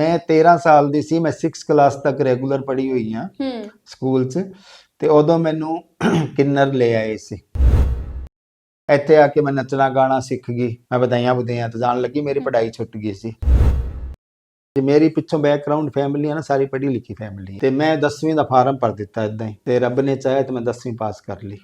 ਮੈਂ 13 ਸਾਲ ਦੀ ਸੀ ਮੈਂ 6th ਕਲਾਸ ਤੱਕ ਰੈਗੂਲਰ ਪੜ੍ਹੀ ਹੋਈ ਹੂੰ ਸਕੂਲ 'ਚ ਤੇ ਉਦੋਂ ਮੈਨੂੰ ਕਿੰਨਰ ਲੈ ਆਏ ਸੀ। ਇੱਥੇ ਆ ਕੇ ਮੈਂ ਨੱਚਣਾ ਗਾਣਾ ਸਿੱਖ ਗਈ ਮੈਂ ਵਧਾਈਆਂ ਵਧਾਈਆਂ ਤੇ ਜਾਣ ਲੱਗੀ ਮੇਰੀ। ਪੜ੍ਹਾਈ ਛੁੱਟ ਗਈ ਸੀ। ਤੇ ਮੇਰੀ ਪਿੱਛੋਂ ਬੈਕਗ੍ਰਾਉਂਡ ਫੈਮਿਲੀ ਹੈ ਨਾ ਸਾਰੀ ਪੜ੍ਹੀ ਲਿਖੀ ਫੈਮਿਲੀ ਤੇ ਮੈਂ 10ਵੀਂ ਦਾ ਫਾਰਮ ਭਰ ਦਿੱਤਾ ਇਦਾਂ ਹੀ ਤੇ ਰੱਬ ਨੇ ਚਾਹਿਆ ਤੇ ਮੈਂ 10ਵੀਂ ਪਾਸ ਕਰ ਲਈ।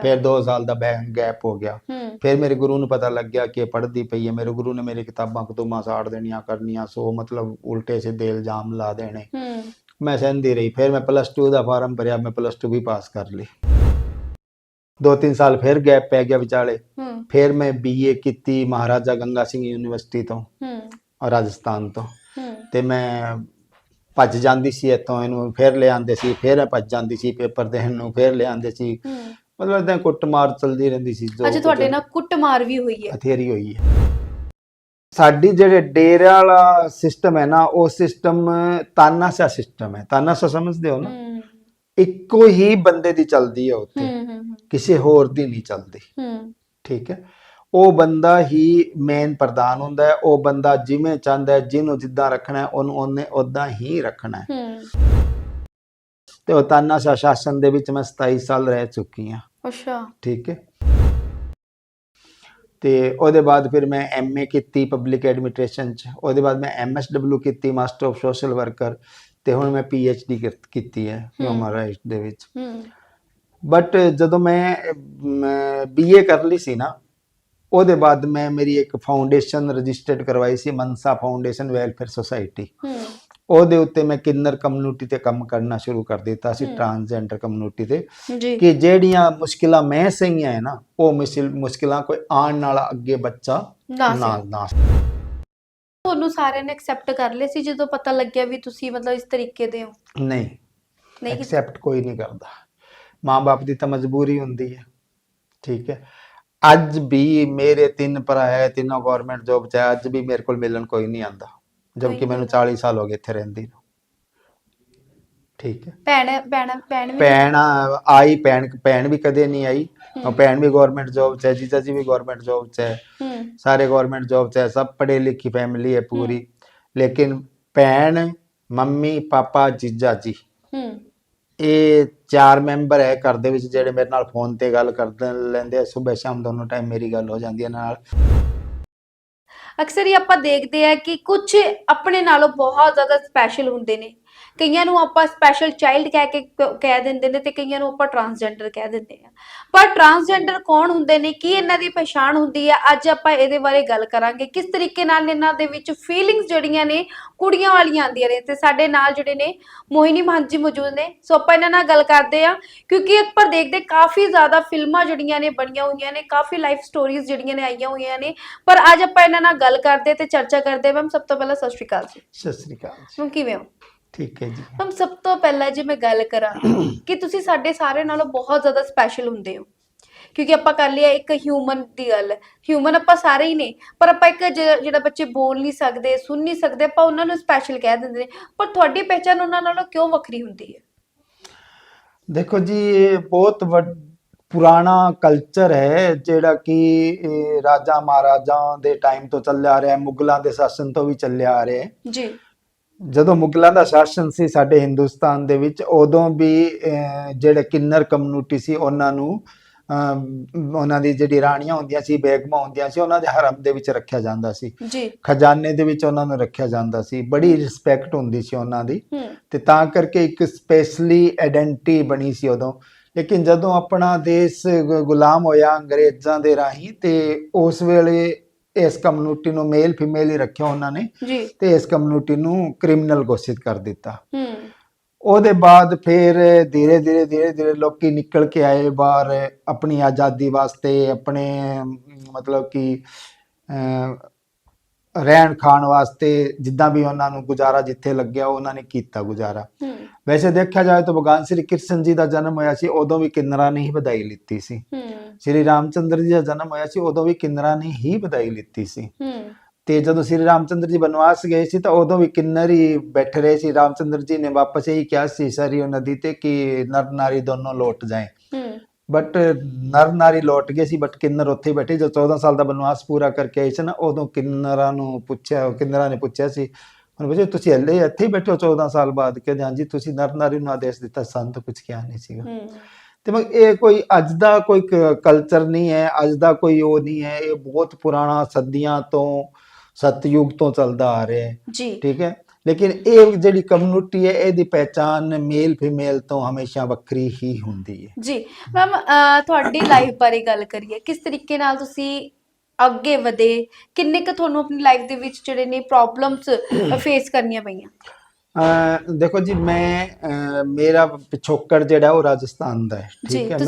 ਫਿਰ 2 ਸਾਲ ਦਾ ਗੈਪ ਹੋ ਗਿਆ। ਫਿਰ ਮੇਰੇ ਗੁਰੂ ਨੂੰ ਪਤਾ ਲੱਗ ਗਿਆ ਕਿ ਪੜ੍ਹਦੀ ਪਈ ਹੈ। ਮੇਰੇ ਗੁਰੂ ਨੇ ਮੇਰੀ ਕਿਤਾਬਾਂ ਕਤੂਮਾਂ ਸਾੜ ਦੇਣੀਆਂ ਕਰਨੀਆਂ ਸੋ ਮਤਲਬ ਉਲਟੇ ਸਿੱਧੇ ਇਲਜ਼ਾਮ ਲਾ ਦੇਣੇ। ਮੈਂ ਸਹਿੰਦੀ ਰਹੀ। ਫਿਰ ਮੈਂ ਪਲੱਸ 2 ਦਾ ਫਾਰਮ ਭਰਿਆ। ਮੈਂ ਪਲੱਸ 2 ਵੀ ਪਾਸ ਕਰ ਲਈ। ਦੋ ਤਿੰਨ ਸਾਲ ਫਿਰ ਗੈਪ ਪੈ ਗਿਆ ਵਿਚਾਲੇ। ਫਿਰ ਮੈਂ ਬੀਏ ਕੀਤੀ ਮਹਾਰਾਜਾ ਗੰਗਾ ਸਿੰਘ ਯੂਨੀਵਰਸਿਟੀ ਤੋਂ। ਰਾਜਸਥਾਨ ਤੋਂ। ਤੇ ਮੈਂ ਭੱਜ ਜਾਂਦੀ ਸੀ ਇੱਥੋਂ। ਇਹਨੂੰ ਫਿਰ ਲੈ ਆਂਦੇ ਸੀ। ਫਿਰ ਭੱਜ ਜਾਂਦੀ ਸੀ ਪੇਪਰ ਦੇਣ ਨੂੰ। ਫਿਰ ਲੈ ਆਂਦੇ ਸੀ ਮਤਲਬ ਇਦਾਂ ਕੁੱਟਮਾਰ ਚਲਦੀ ਰਹਿੰਦੀ ਸੀ ਜੋ ਅੱਛਾ ਤੁਹਾਡੇ ਨਾਲ ਕੁੱਟਮਾਰ ਵੀ ਹੋਈ ਹੈ। ਹਥੇਰੀ ਹੋਈ ਹੈ। ਸਾਡੀ ਜਿਹੜੇ ਡੇਰੇ ਵਾਲਾ ਸਿਸਟਮ ਹੈ ਨਾ ਉਹ ਸਿਸਟਮ ਤਾਨਾਸ਼ਾ ਸਿਸਟਮ ਹੈ। ਤਾਨਾਸ਼ਾ ਸਮਝਦੇ ਹੋ ਨਾ? ਇੱਕੋ ਹੀ ਬੰਦੇ ਦੀ ਚੱਲਦੀ ਹੈ ਉੱਥੇ। ਕਿਸੇ ਹੋਰ ਦੀ ਨਹੀਂ ਚੱਲਦੀ। ਠੀਕ ਹੈ? ਉਹ ਬੰਦਾ ਹੀ ਮੇਨ ਪ੍ਰਧਾਨ ਹੁੰਦਾ ਹੈ। ਉਹ ਬੰਦਾ ਜਿਵੇਂ ਚਾਹੁੰਦਾ ਹੈ ਜਿਹਨੂੰ ਜਿੱਦਾਂ ਰੱਖਣਾ ਹੈ ਉਹਨੂੰ ਉਹਨੇ ਉਦਾਂ ਹੀ ਰੱਖਣਾ ਹੂੰ। ਤੇ ਉਹ ਤਾਨਾਸ਼ਾ ਸ਼ਾਸਨ ਦੇ ਵਿੱਚ ਮੈਂ 27 ਸਾਲ ਰਹਿ ਚੁੱਕੀ ਹਾਂ। ਅੱਛਾ। ਠੀਕ ਹੈ। ਤੇ ਉਹਦੇ ਬਾਅਦ ਫਿਰ ਮੈਂ ਐਮਏ ਕੀਤੀ ਪਬਲਿਕ ਐਡਮਿਨਿਸਟ੍ਰੇਸ਼ਨ ਚ। ਉਹਦੇ ਬਾਅਦ ਮੈਂ ਐਮਐਸਡਬਲਯੂ ਕੀਤੀ ਮਾਸਟਰ ਆਫ ਸੋਸ਼ਲ ਵਰਕਰ ਤੇ ਹੁਣ ਮੈਂ ਪੀਐਚਡੀ ਕੀਤੀ ਹੈ ਰਾਈਟਸ ਦੇ ਵਿੱਚ। ਬਟ ਜਦੋਂ ਮੈਂ ਬੀਏ ਕਰ ਲਈ ਸੀ ਨਾ ਉਹਦੇ ਬਾਅਦ ਮੈਂ ਮੇਰੀ ਇੱਕ ਫਾਊਂਡੇਸ਼ਨ ਰਜਿਸਟਰਡ ਕਰਵਾਈ ਸੀ ਮਨਸਾ ਫਾਊਂਡੇਸ਼ਨ ਵੈਲਫੇਅਰ ਸੁਸਾਇਟੀ ਉਹਦੇ ਉੱਤੇ ਮੈਂ ਕਿੰਨਰ ਕਮਿਊਨਿਟੀ ਤੇ ਕੰਮ ਕਰਨਾ ਸ਼ੁਰੂ ਕਰ ਦਿੱਤਾ ਸੀ। ਟਰਾਂਸਜੈਂਡਰ ਕਮਿਊਨਿਟੀ ਤੇ। ਕਿ ਜਿਹੜੀਆਂ ਮੁਸ਼ਕਿਲਾਂ ਮੈਂ ਸਹੀਆਂ ਹੈ ਨਾ ਉਹ ਮੁਸ਼ਕਿਲ ਕੋਈ ਆਉਣ ਵਾਲਾ ਅੱਗੇ ਬੱਚਾ ਨਾ ਨਾ ਤੁਹਾਨੂੰ ਸਾਰਿਆਂ ਨੇ ਐਕਸੈਪਟ ਕਰ ਲਿਆ ਸੀ ਜਦੋਂ ਪਤਾ ਲੱਗਿਆ ਵੀ ਤੁਸੀਂ ਮਤਲਬ ਇਸ ਤਰੀਕੇ ਦੇ ਹੋ? ਨਹੀਂ? ਐਕਸੈਪਟ ਕੋਈ ਨਹੀਂ ਕਰਦਾ। ਮਾਂ-ਬਾਪ ਦੀ ਤਾਂ ਮਜਬੂਰੀ ਹੁੰਦੀ ਹੈ। ਠੀਕ ਹੈ। ਅੱਜ ਵੀ ਮੇਰੇ ਤਿੰਨ ਭਰਾ ਹੈ ਤਿੰਨੋਂ ਗਵਰਨਮੈਂਟ ਜੋਬ 'ਚ ਅੱਜ ਵੀ ਮੇਰੇ ਕੋਲ ਮਿਲਣ ਕੋਈ ਨਹੀਂ ਆਂਦਾ ਜਦਕਿ ਮੈਨੂੰ 40 ਸਾਲ ਹੋ ਗਏ ਇੱਥੇ ਰਹਿੰਦੀ ਨੂੰ। ਠੀਕ ਹੈ। ਭੈਣ ਭੈਣ ਭੈਣ ਵੀ ਭੈਣ ਆਈ ਭੈਣ ਭੈਣ ਵੀ ਕਦੇ ਨਹੀਂ ਆਈ। ਭੈਣ ਵੀ ਗਵਰਨਮੈਂਟ ਜੋਬ 'ਚ ਹੈ ਜੀਜਾ ਜੀ ਵੀ ਗਵਰਨਮੈਂਟ ਜੋਬ 'ਚ ਹੈ। ਸਾਰੇ ਗਵਰਨਮੈਂਟ ਜੋਬ 'ਚ ਹੈ ਸਭ ਪੜ੍ਹੇ ਲਿਖੀ ਫੈਮਿਲੀ ਹੈ ਪੂਰੀ। ਲੇਕਿਨ ਭੈਣ ਮੰਮੀ ਪਾਪਾ ਜੀਜਾ ਜੀ। ਹੂੰ। ਇਹ ਚਾਰ ਮੈਂਬਰ ਹੈ ਘਰ ਦੇ ਵਿੱਚ ਜਿਹੜੇ ਮੇਰੇ ਨਾਲ ਫੋਨ ਤੇ ਗੱਲ ਕਰਦੇ ਲੈਂਦੇ ਆ ਸਵੇਰ ਸ਼ਾਮ ਦੋਨੋਂ ਟਾਈਮ ਮੇਰੀ ਗੱਲ ਹੋ ਜਾਂਦੀ ਹੈ ਨਾਲ। ਅਕਸਰ ਹੀ ਆਪਾਂ ਦੇਖਦੇ ਆ ਕਿ ਕੁਝ ਆਪਣੇ ਨਾਲੋਂ ਬਹੁਤ ਜ਼ਿਆਦਾ ਸਪੈਸ਼ਲ ਹੁੰਦੇ ਨੇ। ਕਈਆਂ ਨੂੰ ਆਪਾਂ ਸਪੈਸ਼ਲ ਚਾਈਲਡ ਕਹਿ ਕੇ ਕਹਿ ਦਿੰਦੇ ਨੇ ਤੇ ਕਈਆਂ ਨੂੰ ਆਪਾਂ ਟਰਾਂਸਜੈਂਡਰ ਕਹਿ ਦਿੰਦੇ ਆ। ਪਰ ਟਰਾਂਸਜੈਂਡਰ ਕੌਣ ਹੁੰਦੇ ਨੇ? ਕੀ ਇਹਨਾਂ ਦੀ ਪਛਾਣ ਹੁੰਦੀ ਹੈ ਅੱਜ ਆਪਾਂ ਇਹਦੇ ਬਾਰੇ ਗੱਲ ਕਰਾਂਗੇ। ਕਿਸ ਤਰੀਕੇ ਨਾਲ ਇਹਨਾਂ ਦੇ ਵਿੱਚ ਫੀਲਿੰਗਸ ਜਿਹੜੀਆਂ ਨੇ ਕੁੜੀਆਂ ਵਾਲੀਆਂ ਆਉਂਦੀਆਂ ਨੇ ਤੇ ਸਾਡੇ ਨਾਲ ਜਿਹੜੇ ਨੇ ਮੋਹਿਨੀ ਮਹੰਤ ਜੀ ਮੌਜੂਦ ਨੇ। ਸੋ ਆਪਾਂ ਇਹਨਾਂ ਨਾਲ ਗੱਲ ਕਰਦੇ ਆ ਕਿਉਂਕਿ ਆਪਾਂ ਦੇਖਦੇ ਕਾਫੀ ਜ਼ਿਆਦਾ ਫਿਲਮਾਂ ਜਿਹੜੀਆਂ ਨੇ ਬਣੀਆਂ ਹੋਈਆਂ ਨੇ ਕਾਫੀ ਲਾਈਫ ਸਟੋਰੀਜ਼ ਜਿਹੜੀਆਂ ਨੇ ਆਈਆਂ ਹੋਈਆਂ ਨੇ। ਪਰ ਅੱਜ ਆਪਾਂ ਇਹਨਾਂ ਨਾਲ ਗੱਲ ਕਰਦੇ ਤੇ ਚਰਚਾ ਕਰਦੇ ਮੈਮ ਸਭ ਤੋਂ ਪਹਿਲਾਂ ਸਤਿ ਸ਼੍ਰੀ ਅਕਾਲ ਜੀ। ਸਤਿ ਸ੍ਰੀ ਅਕਾਲ ਮੈਮ ਕਿਵੇਂ ਹੋ? ਠੀਕ ਹੈ ਜੀ। ਮੈਮ ਸਭ ਤੋਂ ਪਹਿਲਾਂ ਜੇ ਮੈਂ ਗੱਲ ਕਰਾਂ ਕਿ ਤੁਸੀਂ ਸਾਡੇ ਸਾਰੇ ਨਾਲੋਂ ਬਹੁਤ ਜ਼ਿਆਦਾ ਸਪੈਸ਼ਲ ਹੁੰਦੇ ਹੋ। ਕਿਉਂਕਿ ਆਪਾਂ ਕਰ ਲਿਆ ਇੱਕ ਹਿਊਮਨ ਦੀ ਗੱਲ। ਹਿਊਮਨ ਆਪਾਂ ਸਾਰੇ ਹੀ ਨੇ ਪਰ ਆਪਾਂ ਇੱਕ ਜ- ਜਿਹੜਾ ਬੱਚੇ ਬੋਲ ਨਹੀਂ ਸਕਦੇ ਸੁਣ ਨਹੀਂ ਸਕਦੇ ਆਪਾਂ ਉਹਨਾਂ ਨੂੰ ਸਪੈਸ਼ਲ ਕਹਿ ਦਿੰਦੇ ਨੇ। ਪਰ ਤੁਹਾਡੀ ਪਹਿਚਾਨ ਉਹਨਾਂ ਨਾਲੋਂ ਕਿਉਂ ਵੱਖਰੀ ਹੁੰਦੀ ਹੈ? ਦੇਖੋ ਜੀ ਇਹ ਬਹੁਤ ਵੱਡ ਪੁਰਾਣਾ ਕਲਚਰ ਹੈ ਜਿਹੜਾ ਕਿ ਇਹ ਰਾਜਾ ਮਹਾਰਾਜਾ ਦੇ ਟਾਈਮ ਤੋਂ ਚੱਲਿਆ ਆ ਰਿਹਾ ਹੈ ਮੁਗਲਾਂ ਦੇ ਸ਼ਾਸਨ ਤੋਂ ਵੀ ਚੱਲਿਆ ਆ ਰਿਹਾ ਹੈ। ਜੀ। ਜਦੋਂ ਮੁਗਲਾਂ ਦਾ ਸ਼ਾਸਨ ਸੀ ਸਾਡੇ ਹਿੰਦੁਸਤਾਨ ਦੇ ਵਿੱਚ ਉਦੋਂ ਵੀ ਜਿਹੜੇ ਕਿੰਨਰ ਕਮਿਊਨਿਟੀ ਸੀ ਉਹਨਾਂ ਨੂੰ ਉਹਨਾਂ ਦੀ ਜਿਹੜੀ ਰਾਣੀਆਂ ਹੁੰਦੀਆਂ ਸੀ ਬੇਗਮਾਂ ਹੁੰਦੀਆਂ ਸੀ ਉਹਨਾਂ ਦੇ ਹਰਮ ਦੇ ਵਿੱਚ ਰੱਖਿਆ ਜਾਂਦਾ ਸੀ। ਜੀ। ਖਜ਼ਾਨੇ ਦੇ ਵਿੱਚ ਉਹਨਾਂ ਨੂੰ ਰੱਖਿਆ ਜਾਂਦਾ ਸੀ। ਬੜੀ ਰਿਸਪੈਕਟ ਹੁੰਦੀ ਸੀ ਉਹਨਾਂ ਦੀ। ਤੇ ਤਾਂ ਕਰਕੇ ਇੱਕ ਸਪੈਸ਼ਲੀ ਆਇਡੈਂਟੀ ਬਣੀ ਸੀ ਉਦੋਂ। ਲੇਕਿਨ ਜਦੋਂ ਆਪਣਾ ਦੇਸ਼ ਗੁਲਾਮ ਹੋਇਆ ਅੰਗਰੇਜ਼ਾਂ ਦੇ ਰਾਹੀਂ ਤੇ ਉਸ ਵੇਲੇ ਇਸ ਕਮਿਊਨਿਟੀ ਨੂੰ ਮੇਲ ਫੀਮੇਲ ਹੀ ਰੱਖਿਆ ਉਹਨਾਂ ਨੇ ਜੀ। ਤੇ ਇਸ ਕਮਿਊਨਿਟੀ ਨੂੰ ਕ੍ਰਿਮੀਨਲ ਘੋਸ਼ਿਤ ਕਰ ਦਿੱਤਾ। ਹੂੰ। ਉਹਦੇ ਬਾਅਦ ਫਿਰ ਧੀਰੇ ਧੀਰੇ ਧੀਰੇ ਧੀਰੇ ਲੋਕੀ ਨਿਕਲ ਕੇ ਆਏ ਬਾਹਰ ਆਪਣੀ ਆਜ਼ਾਦੀ ਵਾਸਤੇ ਆਪਣੇ ਮਤਲਬ ਕਿ ਰਹਿਣ ਖਾਣ ਵਾਸਤੇ ਜਿੱਦਾਂ ਵੀ ਉਹਨਾਂ ਨੂੰ ਗੁਜ਼ਾਰਾ ਜਿੱਥੇ ਲੱਗਿਆ ਉਹਨਾਂ ਨੇ ਕੀਤਾ ਗੁਜ਼ਾਰਾ। ਵੈਸੇ ਦੇਖਿਆ ਜਾਏ ਤਾਂ ਭਗਵਾਨ ਸ੍ਰੀ ਕ੍ਰਿਸ਼ਨ ਜੀ ਦਾ ਜਨਮ ਹੋਇਆ ਸੀ ਉਦੋਂ ਵੀ ਕਿੰਨਰਾਂ ਨੇ ਹੀ ਵਧਾਈ ਲਿੱਤੀ ਸੀ। ਹੂੰ। ਸ੍ਰੀ ਰਾਮਚੰਦਰ ਜੀ ਦਾ ਜਨਮ ਹੋਇਆ ਸੀ ਉਦੋਂ ਵੀ ਕਿੰਨਰਾਂ ਨੇ ਹੀ ਵਧਾਈ ਲਿੱਤੀ ਸੀ ਤੇ ਜਦੋਂ ਸ੍ਰੀ ਰਾਮਚੰਦਰ ਜੀ ਬਨਵਾਸ ਗਏ ਸੀ ਤਾਂ ਉਦੋਂ ਵੀ ਕਿੰਨਰ ਹੀ ਬੈਠੇ ਰਹੇ ਸੀ ਰਾਮਚੰਦਰ ਜੀ ਨੇ ਵਾਪਸ ਇਹੀ ਕਿਹਾ ਸੀ ਸਰੀਓ ਨਦੀ ਤੇ ਕਿ ਨਰ ਨਾਰੀ ਦੋਨੋਂ ਲੌਟ ਜਾਏ ਬਟ ਨਰ ਨਾਰੀ ਲੌਟ ਗਏ ਸੀ ਬਟ ਕਿੰਨਰ ਉੱਥੇ ਬੈਠੇ ਜਦੋਂ 14 ਸਾਲ ਦਾ ਬਨਵਾਸ ਪੂਰਾ ਕਰਕੇ ਆਏ ਸੀ ਨਾ ਉਦੋਂ ਕਿੰਨਰਾਂ ਨੂੰ ਪੁੱਛਿਆ ਕਿੰਨਰਾਂ ਨੇ ਪੁੱਛਿਆ ਸੀ ਹੁਣ ਪੁੱਛਿਆ ਤੁਸੀਂ ਹਲੇ ਇੱਥੇ ਹੀ ਬੈਠੇ ਹੋ 14 ਸਾਲ ਬਾਅਦ ਕਹਿੰਦੇ ਹਾਂਜੀ ਤੁਸੀਂ ਨਰ ਨਾਰੀ ਨੂੰ ਆਦੇਸ਼ ਦਿੱਤਾ ਸਾਨੂੰ ਤਾਂ ਕੁਝ ਕਿਹਾ ਨਹੀਂ ਸੀਗਾ ਤੇ ਮਗ ਇਹ ਕੋਈ ਅੱਜ ਦਾ ਕੋਈ ਕਲਚਰ ਨਹੀਂ ਹੈ ਅੱਜ ਦਾ ਕੋਈ ਉਹ ਨਹੀਂ ਹੈ ਇਹ ਬਹੁਤ ਪੁਰਾਣਾ ਸਦੀਆਂ ਤੋਂ ਸਤਯੁਗ ਤੋਂ ਚੱਲਦਾ ਆ ਰਿਹਾ ਹੈ। ਜੀ। ਠੀਕ ਹੈ? ਲੇਕਿਨ ਇਹ ਜਿਹੜੀ ਕਮਿਊਨਿਟੀ ਹੈ ਇਹਦੀ ਪਹਿਚਾਨ ਮੇਲ ਫੀਮੇਲ ਤੋਂ ਹਮੇਸ਼ਾ ਵੱਖਰੀ ਹੀ ਹੁੰਦੀ ਹੈ। ਜੀ। ਮੈਮ ਤੁਹਾਡੀ ਲਾਈਫ ਬਾਰੇ ਗੱਲ ਕਰੀਏ। ਕਿਸ ਤਰੀਕੇ ਨਾਲ ਤੁਸੀਂ ਅੱਗੇ ਵਧੇ? ਕਿੰਨੇ ਕੁ ਤੁਹਾਨੂੰ ਆਪਣੀ ਲਾਈਫ ਦੇ ਵਿੱਚ ਜਿਹੜੇ ਨੇ ਪ੍ਰੋਬਲਮਸ ਫੇਸ ਕਰਨੀਆਂ ਪਈਆਂ? ਦੇਖੋ ਜੀ ਮੈਂ ਮੇਰਾ ਪਿਛੋਕੜ ਜਿਹੜਾ ਉਹ ਰਾਜਸਥਾਨ ਦਾ ਹੈ ਠੀਕ ਹੈ।